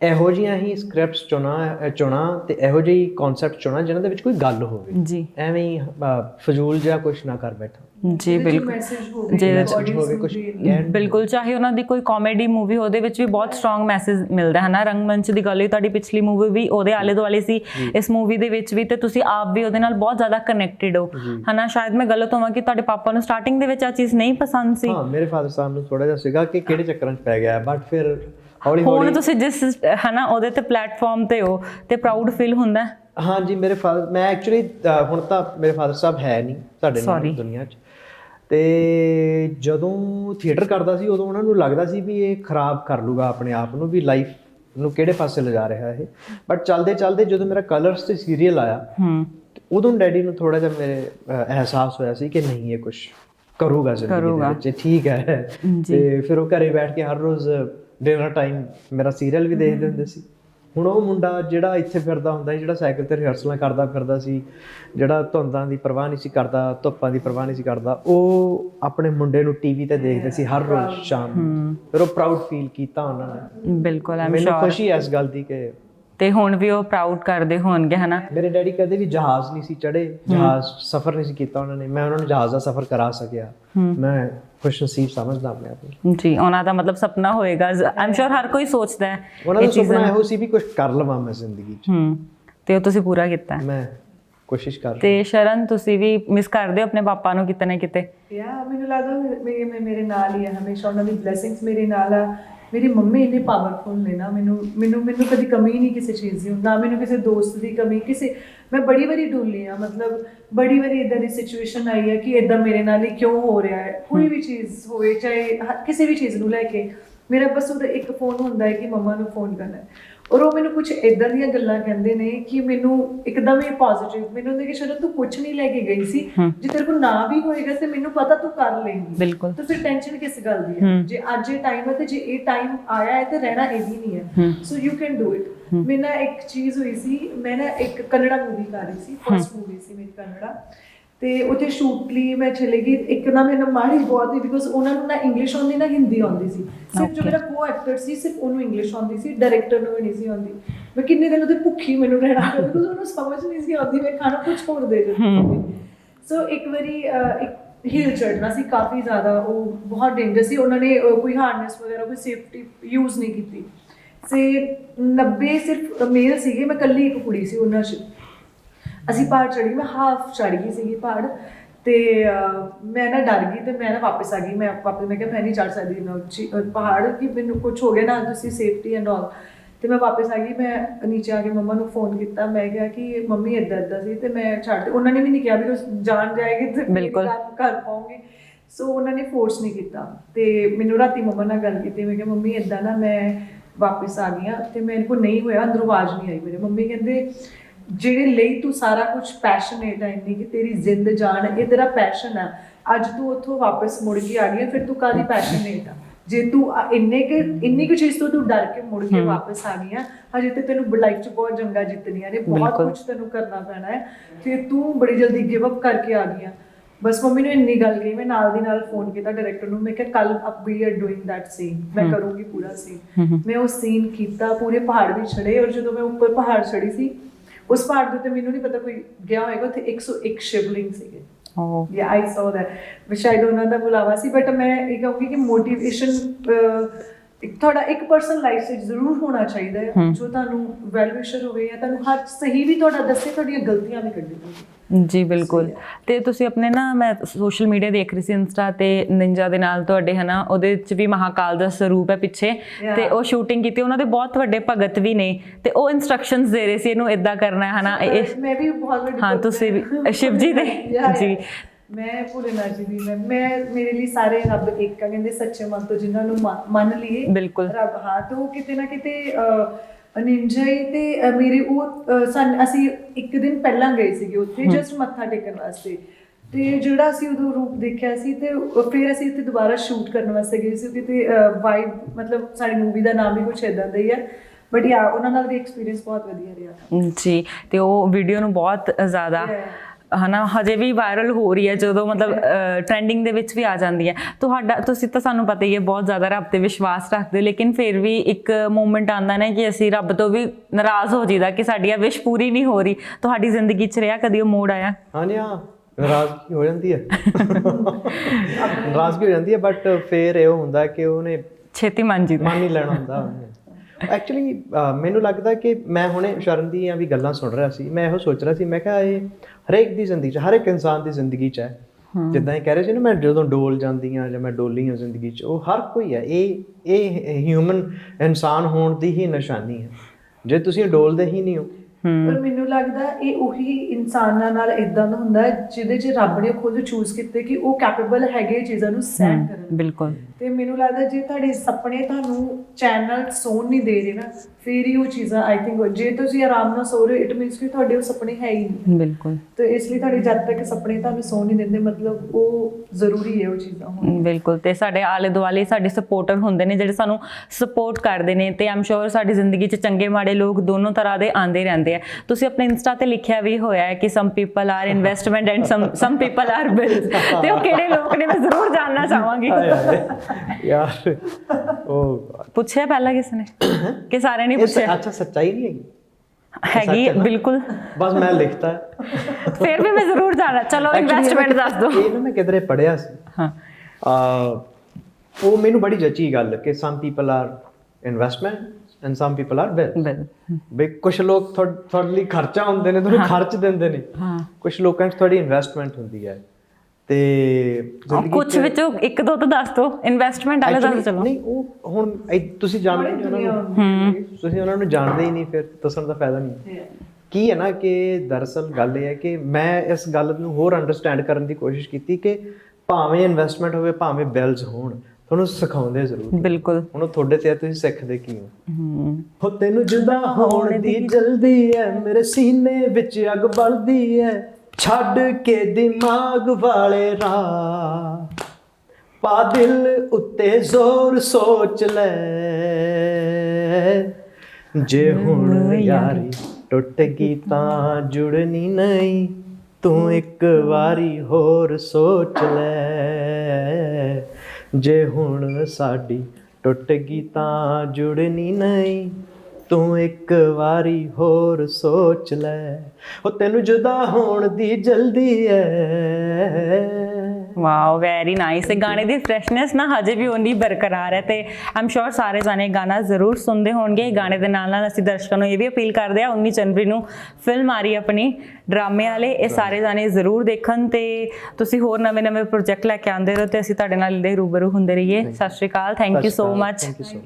S3: ਇਹੋ ਜਿਹੀਆਂ ਹੀ ਸਕ੍ਰਿਪਟਸ ਚੁਣਾ ਚੁਣਾ ਤੇ ਇਹੋ ਜਿਹੀ ਕਨਸੈਪਟ ਚੁਣਾ ਜਿਨ੍ਹਾਂ ਦੇ ਵਿੱਚ ਕੋਈ ਗੱਲ ਹੋਵੇ।
S2: ਜੀ।
S3: ਐਵੇਂ ਹੀ ਫਜ਼ੂਲ ਜਿਹਾ ਕੁਝ ਨਾ ਕਰ ਬੈਠਾ।
S2: ਜੀ ਬਿਲਕੁਲ।
S1: ਮੈਸੇਜ ਹੋਵੇ
S2: ਜੇ
S3: ਹੋਵੇ ਕੁਝ
S2: ਬਿਲਕੁਲ ਚਾਹੇ ਉਹਨਾਂ ਦੀ ਕੋਈ ਕਾਮੇਡੀ ਮੂਵੀ ਉਹਦੇ ਵਿੱਚ ਵੀ ਬਹੁਤ ਸਟਰੋਂਗ ਮੈਸੇਜ ਮਿਲਦਾ ਹੈ ਨਾ। ਰੰਗਮੰਚ ਦੀ ਗੱਲ ਹੀ ਤੁਹਾਡੀ ਪਿਛਲੀ ਮੂਵੀ ਵੀ ਉਹਦੇ ਆਲੇ ਦੁਆਲੇ ਸੀ ਇਸ ਮੂਵੀ ਦੇ ਵਿੱਚ ਵੀ ਤੇ ਤੁਸੀਂ ਆਪ ਵੀ ਉਹਦੇ ਨਾਲ ਬਹੁਤ ਜ਼ਿਆਦਾ ਕਨੈਕਟਡ ਹੋ। ਹਨਾ ਸ਼ਾਇਦ ਮੈਂ ਗਲਤ ਹੋਵਾਂ ਕਿ ਤੁਹਾਡੇ ਪਾਪਾ ਨੂੰ ਸਟਾਰਟਿੰਗ ਦੇ ਵਿੱਚ ਆ ਚੀਜ਼ ਨਹੀਂ ਪਸੰਦ ਸੀ?
S3: ਹਾਂ ਮੇਰੇ ਫਾਦਰ ਸਾਹਿਬ ਨੂੰ ਥੋੜਾ ਜਿਹਾ ਸੀਗਾ ਕਿ ਕਿਹੜੇ ਚੱਕਰਾਂ 'ਚ ਪੈ ਗਿਆ ਬਟ ਫਿਰ ਹੌਲੀ ਹੌਲੀ
S2: ਹੁਣ ਤੁਸੀਂ ਜਿਸ ਹਨਾ ਉਹਦੇ ਤੇ ਪਲੇਟਫਾਰਮ ਤੇ ਹੋ ਤੇ ਪ੍ਰਾਊਡ ਫੀਲ ਹੁੰਦਾ ਹੈ?
S3: ਹਾਂ ਜੀ ਮੇਰੇ ਫਾਦਰ ਮੈਂ ਐਕਚੁਅਲੀ ਹੁਣ ਤਾਂ ਮੇਰੇ ਫਾਦਰ ਸਾਹਿਬ ਹੈ ਨਹੀਂ ਸਾਡੇ ਨਾਲ. ਦੁਨੀਆ 'ਚ। ਤੇ ਜਦੋਂ ਥੀਏਟਰ ਕਰਦਾ ਸੀ ਉਦੋਂ ਉਹਨਾਂ ਨੂੰ ਲੱਗਦਾ ਸੀ ਵੀ ਇਹ ਖਰਾਬ ਕਰ ਲੂਗਾ ਆਪਣੇ ਆਪ ਨੂੰ ਵੀ ਲਾਈਫ ਨੂੰ ਕਿਹੜੇ ਪਾਸੇ ਲਿਜਾ ਰਿਹਾ ਇਹ। ਬਟ ਚੱਲਦੇ ਚੱਲਦੇ ਜਦੋਂ ਮੇਰਾ ਕਲਰਸ ਤੇ ਸੀਰੀਅਲ ਆਇਆ
S2: ਹੂੰ।
S3: ਉਦੋਂ ਡੈਡੀ ਨੂੰ ਥੋੜਾ ਜਿਹਾ ਮੇਰੇ ਅਹ, ਅਹਿਸਾਸ ਹੋਇਆ ਸੀ ਕਿ ਨਹੀਂ ਇਹ ਕੁਝ ਕਰੂਗਾ ਜ਼ਿੰਦਗੀ ਦੇ ਵਿੱਚ ਠੀਕ ਹੈ। ਤੇ ਫਿਰ ਉਹ ਘਰੇ ਬੈਠ ਕੇ ਹਰ ਰੋਜ਼ ਡਿਨਰ ਟਾਈਮ ਮੇਰਾ ਸੀਰੀਅਲ ਵੀ ਦੇਖਦੇ ਹੁੰਦੇ ਸੀ। ਹੁਣ ਉਹ ਮੁੰਡਾ ਜਿਹੜਾ ਇੱਥੇ ਫਿਰਦਾ ਹੁੰਦਾ ਸੀ ਜਿਹੜਾ ਸਾਈਕਲ ਤੇ ਰਿਹਰਸਲਾਂ ਕਰਦਾ ਫਿਰਦਾ ਸੀ ਜਿਹੜਾ ਧੁੰਦਾਂ ਦੀ ਪਰਵਾਹ ਨਹੀਂ ਸੀ ਕਰਦਾ ਧੁੱਪਾਂ ਦੀ ਪਰਵਾਹ ਨਹੀਂ ਸੀ ਕਰਦਾ ਉਹ ਆਪਣੇ ਮੁੰਡੇ ਨੂੰ ਟੀਵੀ ਤੇ ਦੇਖਦੇ ਸੀ ਹਰ ਰੋਜ਼ ਸ਼ਾਮ ਨੂੰ। ਫਿਰ ਉਹ ਪ੍ਰਾਊਡ ਫੀਲ ਕੀਤਾ ਉਹਨਾਂ ਨੇ।
S2: ਬਿਲਕੁਲ ਆਮ
S3: ਮੈਨੂੰ
S2: ਸ਼ੋਰ
S3: ਖੁਸ਼ੀ ਹੈ ਇਸ ਗੱਲ ਦੀ ਕਿ
S2: ਤੇ ਹੁਣ ਵੀ ਉਹ ਪ੍ਰਾਊਡ ਕਰਦੇ ਹੋਣਗੇ ਹਨਾ?
S3: ਮੇਰੇ ਡੈਡੀ ਕਦੇ ਵੀ ਜਹਾਜ਼ ਨਹੀਂ ਸੀ ਚੜੇ ਜਹਾਜ਼ ਸਫ਼ਰ ਨਹੀਂ ਸੀ ਕੀਤਾ ਉਹਨਾਂ ਨੇ। ਮੈਂ ਉਹਨਾਂ ਨੂੰ ਜਹਾਜ਼ ਦਾ ਸਫ਼ਰ ਕਰਾ ਸਕਿਆ। ਮੈਂ ਖੁਸ਼ ਨਸੀਬ ਸਮਝਦਾ ਆਪਣੇ ਆਪ ਨੂੰ।
S2: ਜੀ ਉਹਨਾਂ ਦਾ ਮਤਲਬ ਸੁਪਨਾ ਹੋਏਗਾ। ਆਮ ਸ਼ੋਰ ਹਰ ਕੋਈ ਸੋਚਦਾ ਹੈ
S3: ਉਹਨਾਂ ਦਾ ਸੁਪਨਾ ਇਹੋ ਸੀ ਵੀ ਕੁਝ ਕਰ ਲਵਾਂ ਮੈਂ ਜ਼ਿੰਦਗੀ 'ਚ।
S2: ਹੂੰ ਤੇ ਉਹ ਤੁਸੀਂ ਪੂਰਾ ਕੀਤਾ।
S3: ਮੈਂ ਕੋਸ਼ਿਸ਼ ਕਰ
S2: ਤੇ ਸ਼ਰਨ ਤੁਸੀਂ ਵੀ ਮਿਸ ਕਰਦੇ ਹੋ ਆਪਣੇ ਪਾਪਾ ਨੂੰ ਕਿਤੇ ਨਾ ਕਿਤੇ?
S1: ਯਾ ਮੈਨੂੰ ਲੱਗਦਾ ਮੇਰੇ- ਮੇਰੇ ਨਾਲ ਹੀ ਹੈ। ਹਮੇਸ਼ਾ ਉਹਨਾਂ ਦੀ ਬਲੇਸਿੰਗਸ ਮੇਰੇ ਨਾਲ ਆ। ਮੇਰੀ ਮੰਮੀ ਇੰਨੇ ਪਾਵਰਫੁਲ ਨੇ ਨਾ, ਮੈਨੂੰ ਮੈਨੂੰ ਮੈਨੂੰ ਕਦੀ ਕਮੀ ਨਹੀਂ ਕਿਸੇ ਚੀਜ਼ ਦੀ, ਨਾ ਮੈਨੂੰ ਕਿਸੇ ਦੋਸਤ ਦੀ ਕਮੀ, ਕਿਸੇ, ਮੈਂ ਬੜੀ ਵਾਰੀ ਡੁੱਲੀ ਆ ਮਤਲਬ ਬੜੀ ਵਾਰੀ ਇਦਾਂ ਦੀ ਸਿਚੁਏਸ਼ਨ ਆਈ ਹੈ ਕਿ ਇਦਾਂ ਮੇਰੇ ਨਾਲ ਹੀ ਕਿਉਂ ਹੋ ਰਿਹਾ ਹੈ। ਕੋਈ ਵੀ ਚੀਜ਼ ਹੋਵੇ, ਚਾਹੇ ਕਿਸੇ ਵੀ ਚੀਜ਼ ਨੂੰ ਲੈ ਕੇ, ਮੇਰਾ ਬਸ ਉਹਦਾ ਇੱਕ ਫੋਨ ਹੁੰਦਾ ਹੈ ਕਿ ਮੰਮਾ ਨੂੰ ਫੋਨ ਕਰਨਾ ਹੈ। ਔਰ ਉਹ ਮੈਨੂੰ ਕੁਝ ਇਦਾਂ ਦੀਆਂ ਗੱਲਾਂ ਕਹਿੰਦੇ ਨੇ ਕਿ ਮੈਨੂੰ ਇੱਕਦਮ ਹੀ ਪੋਜ਼ਿਟਿਵ ਮੈਨੂੰ ਹੁੰਦਾ ਕਿ ਸ਼ਰਨ ਤੂੰ ਕੁਝ ਨਹੀਂ ਲੈ ਕੇ ਗਈ ਸੀ। ਜੇ ਤੇਰੇ ਕੋਲ ਨਾ ਵੀ ਹੋਏਗਾ ਤੇ ਮੈਨੂੰ ਪਤਾ ਤੂੰ ਕਰ ਲੇਂਗੀ
S2: ਬਿਲਕੁਲ।
S1: ਤਾਂ ਫਿਰ ਟੈਨਸ਼ਨ ਕਿਸ ਗੱਲ ਦੀ ਹੈ? ਜੇ ਅੱਜ ਇਹ ਟਾਈਮ ਹੈ ਤੇ ਜੇ ਇਹ ਟਾਈਮ ਆਇਆ ਹੈ ਤੇ ਰਹਿਣਾ ਇਹ ਵੀ ਨਹੀਂ ਹੈ। So you can do it ਮੈਂ ਨਾ ਇੱਕ ਚੀਜ਼ ਹੋਈ ਸੀ ਮੈਂ ਨਾ ਇੱਕ ਕੰਨੜਾ ਮੂਵੀ ਕਰ ਰਹੀ ਸੀ ਫਰਸਟ ਮੂਵੀ ਸੀ ਮੇਰੀ ਕੰਨੜਾ। ਤੇ ਉੱਥੇ ਸ਼ੂਟ ਲਈ ਮੈਂ ਚਲੇ ਗਈ। ਇੱਕ ਨਾ ਮੈਨੂੰ ਮਾੜੀ ਬਹੁਤ ਹੀ ਬਿਕੋਜ਼ ਉਹਨਾਂ ਨੂੰ ਨਾ ਇੰਗਲਿਸ਼ ਆਉਂਦੀ ਨਾ ਹਿੰਦੀ ਆਉਂਦੀ ਸੀ। ਸਿਰਫ ਜੋ ਮੇਰਾ ਕੋ ਐਕਟਰ ਸੀ ਸਿਰਫ ਉਹਨੂੰ ਇੰਗਲਿਸ਼ ਆਉਂਦੀ ਸੀ ਡਾਇਰੈਕਟਰ ਨੂੰ ਨਹੀਂ ਸੀ ਆਉਂਦੀ। ਮੈਂ ਕਿੰਨੇ ਦਿਨ ਉਹਦੇ ਭੁੱਖੀ ਮੈਨੂੰ ਰਹਿਣਾ ਪਿਆ ਬਿਕੋਜ਼ ਉਹਨੂੰ ਸਮਝ ਨਹੀਂ ਸੀ ਆਉਂਦੀ ਮੈਂ ਖਾਣਾ ਕੁਝ ਹੋਰ ਦੇ ਦਿੰਦੀ ਸੋ ਇੱਕ ਵਾਰੀ ਇੱਕ ਹਿਲ ਚੜਨਾ ਸੀ ਕਾਫੀ ਜ਼ਿਆਦਾ ਉਹ ਬਹੁਤ ਡੇਂਜਰ ਸੀ। ਉਹਨਾਂ ਨੇ ਕੋਈ ਹਾਰਨੈਸ ਵਗੈਰਾ ਕੋਈ ਸੇਫਟੀ ਯੂਜ਼ ਨਹੀਂ ਕੀਤੀ। ਸੇ 90 ਸਿਰਫ ਮੇਲ ਸੀਗੇ ਮੈਂ ਕੱਲੀ ਇੱਕ ਕੁੜੀ ਸੀ ਉਹਨਾਂ 'ਚ। ਅਸੀਂ ਪਹਾੜ ਚੜੀ ਮੈਂ ਹਾਫ ਚੜ ਗਈ ਸੀਗੀ ਪਹਾੜ ਤੇ ਮੈਂ ਨਾ ਡਰ ਗਈ ਤੇ ਮੈਂ ਨਾ ਵਾਪਸ ਆ ਗਈ। ਮੈਂ ਵਾਪਸ ਮੈਂ ਕਿਹਾ ਮੈਂ ਨਹੀਂ ਚੜ ਸਕਦੀ ਨਾ ਉੱਚੀ ਪਹਾੜ ਕਿ ਮੈਨੂੰ ਕੁਝ ਹੋ ਗਿਆ ਨਾ ਤੁਸੀਂ ਸੇਫਟੀ ਐਂਡ ਆਲ ਤੇ ਮੈਂ ਵਾਪਸ ਆ ਗਈ ਮੈਂ ਨੀਚੇ ਆ ਕੇ ਮੰਮਾ ਨੂੰ ਫੋਨ ਕੀਤਾ। ਮੈਂ ਕਿਹਾ ਕਿ ਮੰਮੀ ਏਦਾਂ ਏਦਾਂ ਸੀ ਤੇ ਮੈਂ ਛੱਡ ਉਹਨਾਂ ਨੇ ਵੀ ਨਹੀਂ ਕਿਹਾ ਵੀ ਤੂੰ ਜਾਣ ਜਾਏਗੀ ਤੇ
S2: ਬਿਲਕੁਲ।
S1: ਕਰ ਪਾਉਂਗੀ। ਸੋ ਉਹਨਾਂ ਨੇ ਫੋਰਸ ਨਹੀਂ ਕੀਤਾ। ਤੇ ਮੈਨੂੰ ਰਾਤੀ ਮੰਮਾ ਨਾਲ ਗੱਲ ਕੀਤੀ। ਮੈਂ ਕਿਹਾ ਮੰਮੀ ਏਦਾਂ ਨਾ ਮੈਂ ਵਾਪਸ ਆ ਗਈ ਹਾਂ। ਤੇ ਮੇਰੇ ਕੋਲ ਨਹੀਂ ਹੋਇਆ ਅੰਦਰੋਂ ਆਵਾਜ਼ ਨਹੀਂ ਆਈ ਮੇਰੇ। ਮੰਮੀ ਕਹਿੰਦੇ ਜਿਹੜੇ ਲਈ ਤੂੰ ਸਾਰਾ ਕੁਝ ਪੈਸ਼ਨੇਟ ਹੈ ਇੰਨੀ ਕਿ ਤੇਰੀ ਜ਼ਿੰਦ ਜਾਨ ਇਹ ਤੇਰਾ ਪੈਸ਼ਨ ਹੈ ਅੱਜ ਤੂੰ ਉੱਥੋਂ ਵਾਪਸ ਮੁੜ ਕੇ ਆ ਗਈ ਫਿਰ ਤੂੰ ਕਾਦੀ ਪੈਸ਼ਨੇਟ ਆ? ਜੇ ਤੂੰ ਇੰਨੇ ਕਿ ਇੰਨੀ ਕੁ ਚੀਜ਼ ਤੋਂ ਤੂੰ ਡਰ ਕੇ ਮੁੜ ਕੇ ਵਾਪਸ ਆ ਗਈ ਆ ਹਜੇ ਤੇ ਤੈਨੂੰ ਲਾਈਫ 'ਚ ਬਹੁਤ ਜੰਗਾਂ ਜਿੱਤਣੀਆਂ ਨੇ ਬਹੁਤ। ਕੁਝ ਤੈਨੂੰ ਕਰਨਾ ਪੈਣਾ ਹੈ ਤੇ ਤੂੰ ਬੜੀ ਜਲਦੀ ਗਿਵ ਅਪ ਕਰਕੇ ਆ ਗਈ ਆ। ਬਸ ਮੰਮੀ ਨੇ ਇੰਨੀ ਗੱਲ ਕਹੀ ਮੈਂ ਨਾਲ ਦੀ ਨਾਲ ਫੋਨ ਕੀਤਾ ਡਾਇਰੈਕਟਰ ਨੂੰ ਮੈਂ ਕਿਹਾ ਕੱਲ up we are doing that scene ਮੈਂ ਕਰੂੰਗੀ ਪੂਰਾ ਸੀਨ ਮੈਂ ਉਹ ਸੀਨ ਕੀਤਾ ਪੂਰੇ ਪਹਾੜ ਵੀ ਚੜੇ ਔਰ ਜਦੋਂ ਮੈਂ ਉੱਪਰ ਪਹਾੜ ਚੜੀ ਸੀ ਉਸ ਪਹਾੜ ਦੇ ਉੱਤੇ ਮੈਨੂੰ ਨਹੀਂ ਪਤਾ ਕੋਈ ਗਿਆ ਹੋਏਗਾ ਉੱਥੇ 101 ਸ਼ਿਵਲਿੰਗ ਸੀਗੇ।
S2: Oh
S1: yeah I saw that ਵੀ ਸ਼ਾਇਦ ਉਹਨਾਂ ਦਾ ਬੁਲਾਵਾ ਸੀ ਬਟ ਮੈਂ ਇਹ ਕਹੂੰਗੀ ਕਿ ਮੋਟੀਵੇਸ਼ਨ ਇੱਕ ਤੁਹਾਡਾ ਇੱਕ ਪਰਸਨ ਲਾਈਫ 'ਚ ਜ਼ਰੂਰ ਹੋਣਾ ਚਾਹੀਦਾ ਹੈ ਜੋ ਤੁਹਾਨੂੰ ਵੈਲ ਵਿਸ਼ਰ ਹੋਵੇ ਜਾਂ ਤੁਹਾਨੂੰ ਹਰ ਸਹੀ ਵੀ ਤੁਹਾਡਾ ਦੱਸੇ ਤੁਹਾਡੀਆਂ ਗਲਤੀਆਂ ਵੀ ਕੱਢੇ
S2: ਜੀ ਬਿਲਕੁਲ ਤੇ ਤੁਸੀਂ ਆਪਣੇ ਨਾ ਮੈਂ ਸੋਸ਼ਲ ਮੀਡੀਆ ਦੇਖ ਰਹੀ ਸੀ ਇੰਸਟਾ ਤੇ ਨਿੰਜਾ ਦੇ ਨਾਲ ਤੁਹਾਡੇ ਹਨਾ ਉਹਦੇ ਵਿੱਚ ਵੀ ਮਹਾਕਾਲ ਦਾ ਸਰੂਪ ਹੈ ਪਿੱਛੇ. ਤੇ ਉਹ ਸ਼ੂਟਿੰਗ ਕੀਤੀ ਉਹਨਾਂ ਦੇ ਬਹੁਤ ਵੱਡੇ ਭਗਤ ਵੀ ਨੇ ਤੇ ਉਹ ਇਨਸਟਰਕਸ਼ਨਸ ਦੇ ਰਹੇ ਸੀ ਇਹਨੂੰ ਇਦਾਂ ਕਰਨਾ ਹੈ ਹਨਾ
S1: ਮੈਂ ਵੀ ਬਹੁਤ ਵੱਡੀ
S2: ਹਾਂ, ਤੁਸੀਂ। ਸ਼ਿਵ ਜੀ ਦੇ? ਜੀ।
S1: ਮੈਂ ਭੋਲੇਨਾਥ ਜੀ ਦੀ ਮੈਂ ਮੈਂ ਮੇਰੇ ਲਈ ਸਾਰੇ ਰੱਬ ਇੱਕ ਆ ਕਹਿੰਦੇ ਸੱਚੇ ਮਨ ਤੋਂ ਜਿਨ੍ਹਾਂ ਨੂੰ ਮੰਨ- ਮੰਨ ਲਈਏ
S2: ਬਿਲਕੁਲ।
S1: ਰੱਬ ਹਾਂ ਤੇ ਉਹ ਕਿਤੇ ਨਾ ਕਿਤੇ ਨਿੰਜਾ ਹੀ ਤੇ ਅਹ, ਮੇਰੇ ਉਹ ਅਹ, ਸਾਨੂੰ ਅਸੀਂ ਇੱਕ ਦਿਨ ਪਹਿਲਾਂ ਗਏ ਸੀਗੇ ਉੱਥੇ ਜਸਟ ਮੱਥਾ ਟੇਕਣ ਵਾਸਤੇ। ਤੇ ਜਿਹੜਾ ਅਸੀਂ ਉਦੋਂ ਰੂਪ ਦੇਖਿਆ ਸੀ ਤੇ ਉਹ- ਫਿਰ ਅਸੀਂ ਉੱਥੇ ਦੁਬਾਰਾ ਸ਼ੂਟ ਕਰਨ ਵਾਸਤੇ ਗਏ ਸੀ ਕਿਤੇ ਵਾਈਬ ਮਤਲਬ ਸਾਡੀ ਮੂਵੀ ਦਾ ਨਾਮ ਵੀ ਕੁਛ ਇਦਾਂ ਦਾ ਹੀ ਹੈ ਬਟ ਯਾ ਉਹਨਾਂ ਨਾਲ ਵੀ ਐਕਸਪੀਰੀਅੰਸ ਬਹੁਤ ਵਧੀਆ ਰਿਹਾ।
S2: ਜੀ ਤੇ ਉਹ ਵੀਡੀਓ ਨੂੰ ਬਹੁਤ ਜ਼ਿਆਦਾ ਹਨਾ ਹਜੇ ਵੀ ਵਾਇਰਲ ਹੋ ਰਹੀ ਹੈ ਜਦੋਂ ਮਤਲਬ ਟ੍ਰੈਂਡਿੰਗ ਦੇ ਵਿੱਚ ਵੀ ਆ ਜਾਂਦੀ ਹੈ। ਤੁਹਾਡਾ ਤੁਸੀਂ ਤਾਂ ਸਾਨੂੰ ਪਤਾ ਹੀ ਹੈ ਬਹੁਤ ਜ਼ਿਆਦਾ ਰੱਬ ਤੇ ਵਿਸ਼ਵਾਸ ਰੱਖਦੇ ਹੋ, ਲੇਕਿਨ ਫਿਰ ਵੀ ਇੱਕ ਮੂਮੈਂਟ ਆਉਂਦਾ ਨਾ ਕਿ ਅਸੀਂ ਰੱਬ ਤੋਂ ਵੀ ਨਾਰਾਜ਼ ਹੋ ਜੀਦਾ ਕਿ ਸਾਡੀ ਇਹ ਵਿਸ਼ ਪੂਰੀ ਨਹੀਂ ਹੋ ਰਹੀ। ਤੁਹਾਡੀ ਜ਼ਿੰਦਗੀ 'ਚ ਰਿਹਾ ਕਦੀ ਉਹ ਮੋੜ ਆਇਆ?
S3: ਹਾਂਜੀ ਹਾਂ। ਨਾਰਾਜ਼ਗੀ ਹੋ ਜਾਂਦੀ ਹੈ। ਨਾਰਾਜ਼ਗੀ ਹੋ ਜਾਂਦੀ ਹੈ ਬਟ ਫੇਰ ਇਹ ਹੁੰਦਾ ਕਿ ਉਹਨੇ
S2: ਛੇਤੀ ਮੰਨ ਜੀਦਾ
S3: ਮੰਨ ਹੀ ਲੈਣਾ ਹੁੰਦਾ ਉਹਨੇ। ਐਕਚੁਅਲੀ ਮੈਨੂੰ ਲੱਗਦਾ ਕਿ ਮੈਂ ਹੁਣੇ ਸ਼ਰਨ ਦੀਆਂ ਵੀ ਗੱਲਾਂ ਸੁਣ ਰਿਹਾ ਸੀ ਮੈਂ ਇਹੋ ਸੋਚ ਰਿਹਾ ਸੀ ਮੈਂ ਕਿਹਾ ਇਹ ਹਰੇਕ ਦੀ ਜ਼ਿੰਦਗੀ 'ਚ ਹਰ ਇੱਕ ਇਨਸਾਨ ਦੀ ਜ਼ਿੰਦਗੀ 'ਚ ਹੈ। ਜਿੱਦਾਂ ਇਹ ਕਹਿ ਰਹੇ ਸੀ ਨਾ ਮੈਂ ਜਦੋਂ ਡੋਲ ਜਾਂਦੀ ਹਾਂ ਜਾਂ ਮੈਂ ਡੋਲੀ ਹਾਂ ਜ਼ਿੰਦਗੀ 'ਚ ਉਹ ਹਰ ਕੋਈ ਹੈ। ਇਹ ਇਹ ਹਿਊਮਨ ਇਨਸਾਨ ਹੋਣ ਦੀ ਹੀ ਨਿਸ਼ਾਨੀ ਹੈ। ਜੇ ਤੁਸੀਂ ਡੋਲਦੇ ਹੀ ਨਹੀਂ ਹੋ
S1: ਪਰ ਮੈਨੂੰ ਲੱਗਦਾ ਇਹ ਉਹੀ ਇਨਸਾਨਾਂ ਨਾਲ ਇਦਾਂ ਦਾ ਹੁੰਦਾ ਜਿਹਦੇ 'ਚ ਰੱਬ ਨੇ ਖੁਦ ਚੂਜ਼ ਕੀਤੇ ਕਿ ਉਹ ਕੈਪੇਬਲ ਹੈਗੇ ਚੀਜ਼ਾਂ ਨੂੰ ਸਹਿਣ ਕਰਨ।
S2: ਬਿਲਕੁਲ।
S1: ਤੇ ਮੈਨੂੰ ਲੱਗਦਾ ਜੇ ਤੁਹਾਡੇ ਸੁਪਨੇ ਤੁਹਾਨੂੰ ਚੈਨਲ ਸੌਣ ਨਹੀਂ ਦੇ ਰਹੇ ਨਾ ਫਿਰ ਹੀ ਉਹ ਚੀਜ਼ਾਂ ਆਈ ਥਿੰਕ ਜੇ ਤੁਸੀਂ ਆਰਾਮ ਨਾਲ ਸੋ ਰਹੇ ਇਟ ਮੀਨਸ ਕਿ ਤੁਹਾਡੇ ਉਹ ਸੁਪਨੇ ਹੈ ਹੀ ਨਹੀਂ।
S2: ਬਿਲਕੁਲ।
S1: ਤੇ ਇਸ ਲਈ ਤੁਹਾਡੇ ਜਦ ਤੱਕ ਸੁਪਨੇ ਤੁਹਾਨੂੰ ਸੌਣ ਨਹੀਂ ਦਿੰਦੇ ਮਤਲਬ ਉਹ ਜ਼ਰੂਰੀ ਹੈ ਉਹ ਚੀਜ਼ਾਂ ਹੋਣ।
S2: ਬਿਲਕੁਲ। ਤੇ ਸਾਡੇ ਆਲੇ ਦੁਆਲੇ ਸਾਡੇ ਸਪੋਰਟਰ ਹੁੰਦੇ ਨੇ ਜਿਹੜੇ ਸਾਨੂੰ ਸਪੋਰਟ ਕਰਦੇ ਨੇ ਤੇ ਆਮ ਸ਼ੋਰ ਸਾਡੀ ਜ਼ਿੰਦਗੀ 'ਚ ਚੰਗੇ ਮਾੜੇ ਲੋਕ ਦੋਨੋਂ ਤਰ੍ਹਾਂ ਦੇ ਆਂਦੇ ਰਹਿੰਦੇ ਆ। ਤੁਸੀਂ ਆਪਣੇ ਇੰਸਟਾ ਤੇ ਲਿਖਿਆ ਵੀ ਹੋਇਆ ਹੈ ਕਿ some people are investment and some some people are bills ਤੇ ਉਹ ਕਿਹੜੇ ਲੋਕ ਨੇ ਮੈਂ ਜ਼ਰੂਰ ਜਾਣਨਾ ਚਾਹਾਂਗੀ।
S3: ਯਾਰ ਉਹ
S2: ਪੁੱਛਿਆ ਪਹਿਲਾਂ ਕਿਸ ਨੇ? ਕਿ ਸਾਰਿਆਂ ਨੇ
S3: ਇਹ
S2: ਪੁੱਛਿਆ
S3: ਅੱਛਾ ਸੱਚਾਈ ਨਹੀਂ ਹੈਗੀ।
S2: ਹੈਗੀ ਬਿਲਕੁਲ।
S3: ਬਸ ਮੈਂ ਲਿਖਤਾ
S2: ਫਿਰ ਵੀ ਮੈਂ ਜ਼ਰੂਰ ਜਾਣਨਾ ਚਲੋ ਇਨਵੈਸਟਮੈਂਟ ਦੱਸ ਦਿਓ।
S3: ਇਹ ਨਾ ਮੈਂ ਕਿਧਰੇ ਪੜਿਆ ਸੀ।
S2: ਹਾਂ।
S3: ਉਹ ਮੈਨੂੰ ਬੜੀ ਜੱਚੀ ਗੱਲ ਕਿ some people are investment and some people are bill ਬਈ ਕੁਝ ਲੋਕ ਤੁਹਾ- ਤੁਹਾਡੇ ਲਈ ਖਰਚਾ ਹੁੰਦੇ ਨੇ ਤੁਹਾਨੂੰ ਖਰਚ ਦਿੰਦੇ ਨੇ।
S2: ਹਾਂ।
S3: ਕੁਝ ਲੋਕਾਂ 'ਚ ਤੁਹਾਡੀ ਇਨਵੈਸਟਮੈਂਟ ਹੁੰਦੀ ਹੈ। ਤੇ ਜ਼ਿੰਦਗੀ
S2: ਕੁਝ ਵਿੱਚੋਂ ਇੱਕ ਦੋ ਤਾਂ ਦੱਸ ਦਿਓ ਇਨਵੈਸਟਮੈਂਟ ਵਾਲੇ ਦੱਸ ਚਲੋ
S3: ਨਹੀਂ ਉਹ ਹੁਣ ਤੁਸੀਂ ਜਾਣਦੇ ਨਹੀਂ ਉਹਨਾਂ ਨੂੰ। ਤੁਸੀਂ ਉਹਨਾਂ ਨੂੰ ਜਾਣਦੇ ਹੀ ਨਹੀਂ ਫਿਰ ਦੱਸਣ ਦਾ ਫਾਇਦਾ ਨਹੀਂ। ਕੀ ਹੈ ਨਾ ਕਿ ਦਰਅਸਲ ਗੱਲ ਇਹ ਹੈ ਕਿ ਮੈਂ ਇਸ ਗੱਲ ਨੂੰ ਹੋਰ ਅੰਡਰਸਟੈਂਡ ਕਰਨ ਦੀ ਕੋਸ਼ਿਸ਼ ਕੀਤੀ ਕਿ ਭਾਵੇਂ ਇਨਵੈਸਟਮੈਂਟ ਹੋਵੇ ਭਾਵੇਂ ਬਿਲਸ ਹੋਣ ਤੁਹਾਨੂੰ ਸਿਖਾਉਂਦੇ ਜ਼ਰੂਰ
S2: ਬਿਲਕੁਲ।
S3: ਹੁਣ ਉਹ ਤੁਹਾਡੇ ਤੇ ਤੁਸੀਂ ਸਿੱਖਦੇ ਕੀ ਹੋ?
S2: ਹੂੰ।
S3: ਹੋ ਤੈਨੂੰ ਜੁਦਾ ਹੋਣ ਦੀ ਜਲਦੀ ਐ ਮੇਰੇ ਸੀਨੇ ਵਿੱਚ ਅੱਗ ਬਲਦੀ ਐ ਛੱਡ ਕੇ ਦਿਮਾਗ ਵਾਲੇ ਰਾਹ। ਪਾ ਦਿਲ ਉੱਤੇ ਜ਼ੋਰ ਸੋਚ ਲੈ। ਜੇ ਹੁਣ ਯਾਰੀ ਟੁੱਟ ਗਈ ਤਾਂ ਜੁੜਨੀ ਨਹੀਂ। ਤੂੰ ਇੱਕ ਵਾਰੀ ਹੋਰ ਸੋਚ ਲੈ। ਜੇ ਹੁਣ ਸਾਡੀ ਟੁੱਟ ਗਈ ਤਾਂ ਜੁੜਨੀ ਨਹੀਂ। ਤੂੰ ਇੱਕ ਵਾਰੀ ਹੋਰ ਸੋਚ ਲੈ। ਉਹ ਤੈਨੂੰ ਜੁਦਾ ਹੋਣ ਦੀ ਜਲਦੀ ਐ।
S2: ਵਾਓ ਵੈਰੀ ਨਾਈਸ ਇਹ ਗਾਣੇ ਦੀ ਫਰੈਸ਼ਨੈਸ ਨਾ ਹਜੇ ਵੀ ਉਨੀ ਬਰਕਰਾਰ ਹੈ ਤੇ ਆਮ ਸ਼ੋਰ ਸਾਰੇ ਜਾਣੇ ਗਾਣਾ ਜ਼ਰੂਰ ਸੁਣਦੇ ਹੋਣਗੇ। ਇਹ ਗਾਣੇ ਦੇ ਨਾਲ ਨਾਲ ਅਸੀਂ ਦਰਸ਼ਕਾਂ ਨੂੰ ਇਹ ਵੀ ਅਪੀਲ ਕਰਦੇ ਆ 19 ਜਨਵਰੀ ਨੂੰ ਫਿਲਮ ਆ ਰਹੀ ਆਪਣੀ ਡਰਾਮੇ ਵਾਲੇ। ਇਹ ਸਾਰੇ ਜਾਣੇ ਜ਼ਰੂਰ ਦੇਖਣ ਤੇ ਤੁਸੀਂ ਹੋਰ ਨਵੇਂ-ਨਵੇਂ ਪ੍ਰੋਜੈਕਟ ਲੈ ਕੇ ਆਉਂਦੇ ਰਹੋ ਤੇ ਅਸੀਂ ਤੁਹਾਡੇ ਨਾਲ ਦੇ ਰੂਬਰੂ ਹੁੰਦੇ ਰਹੀਏ। ਸਤਿ ਸ਼੍ਰੀ ਅਕਾਲ। Thank you so much
S3: thank you so much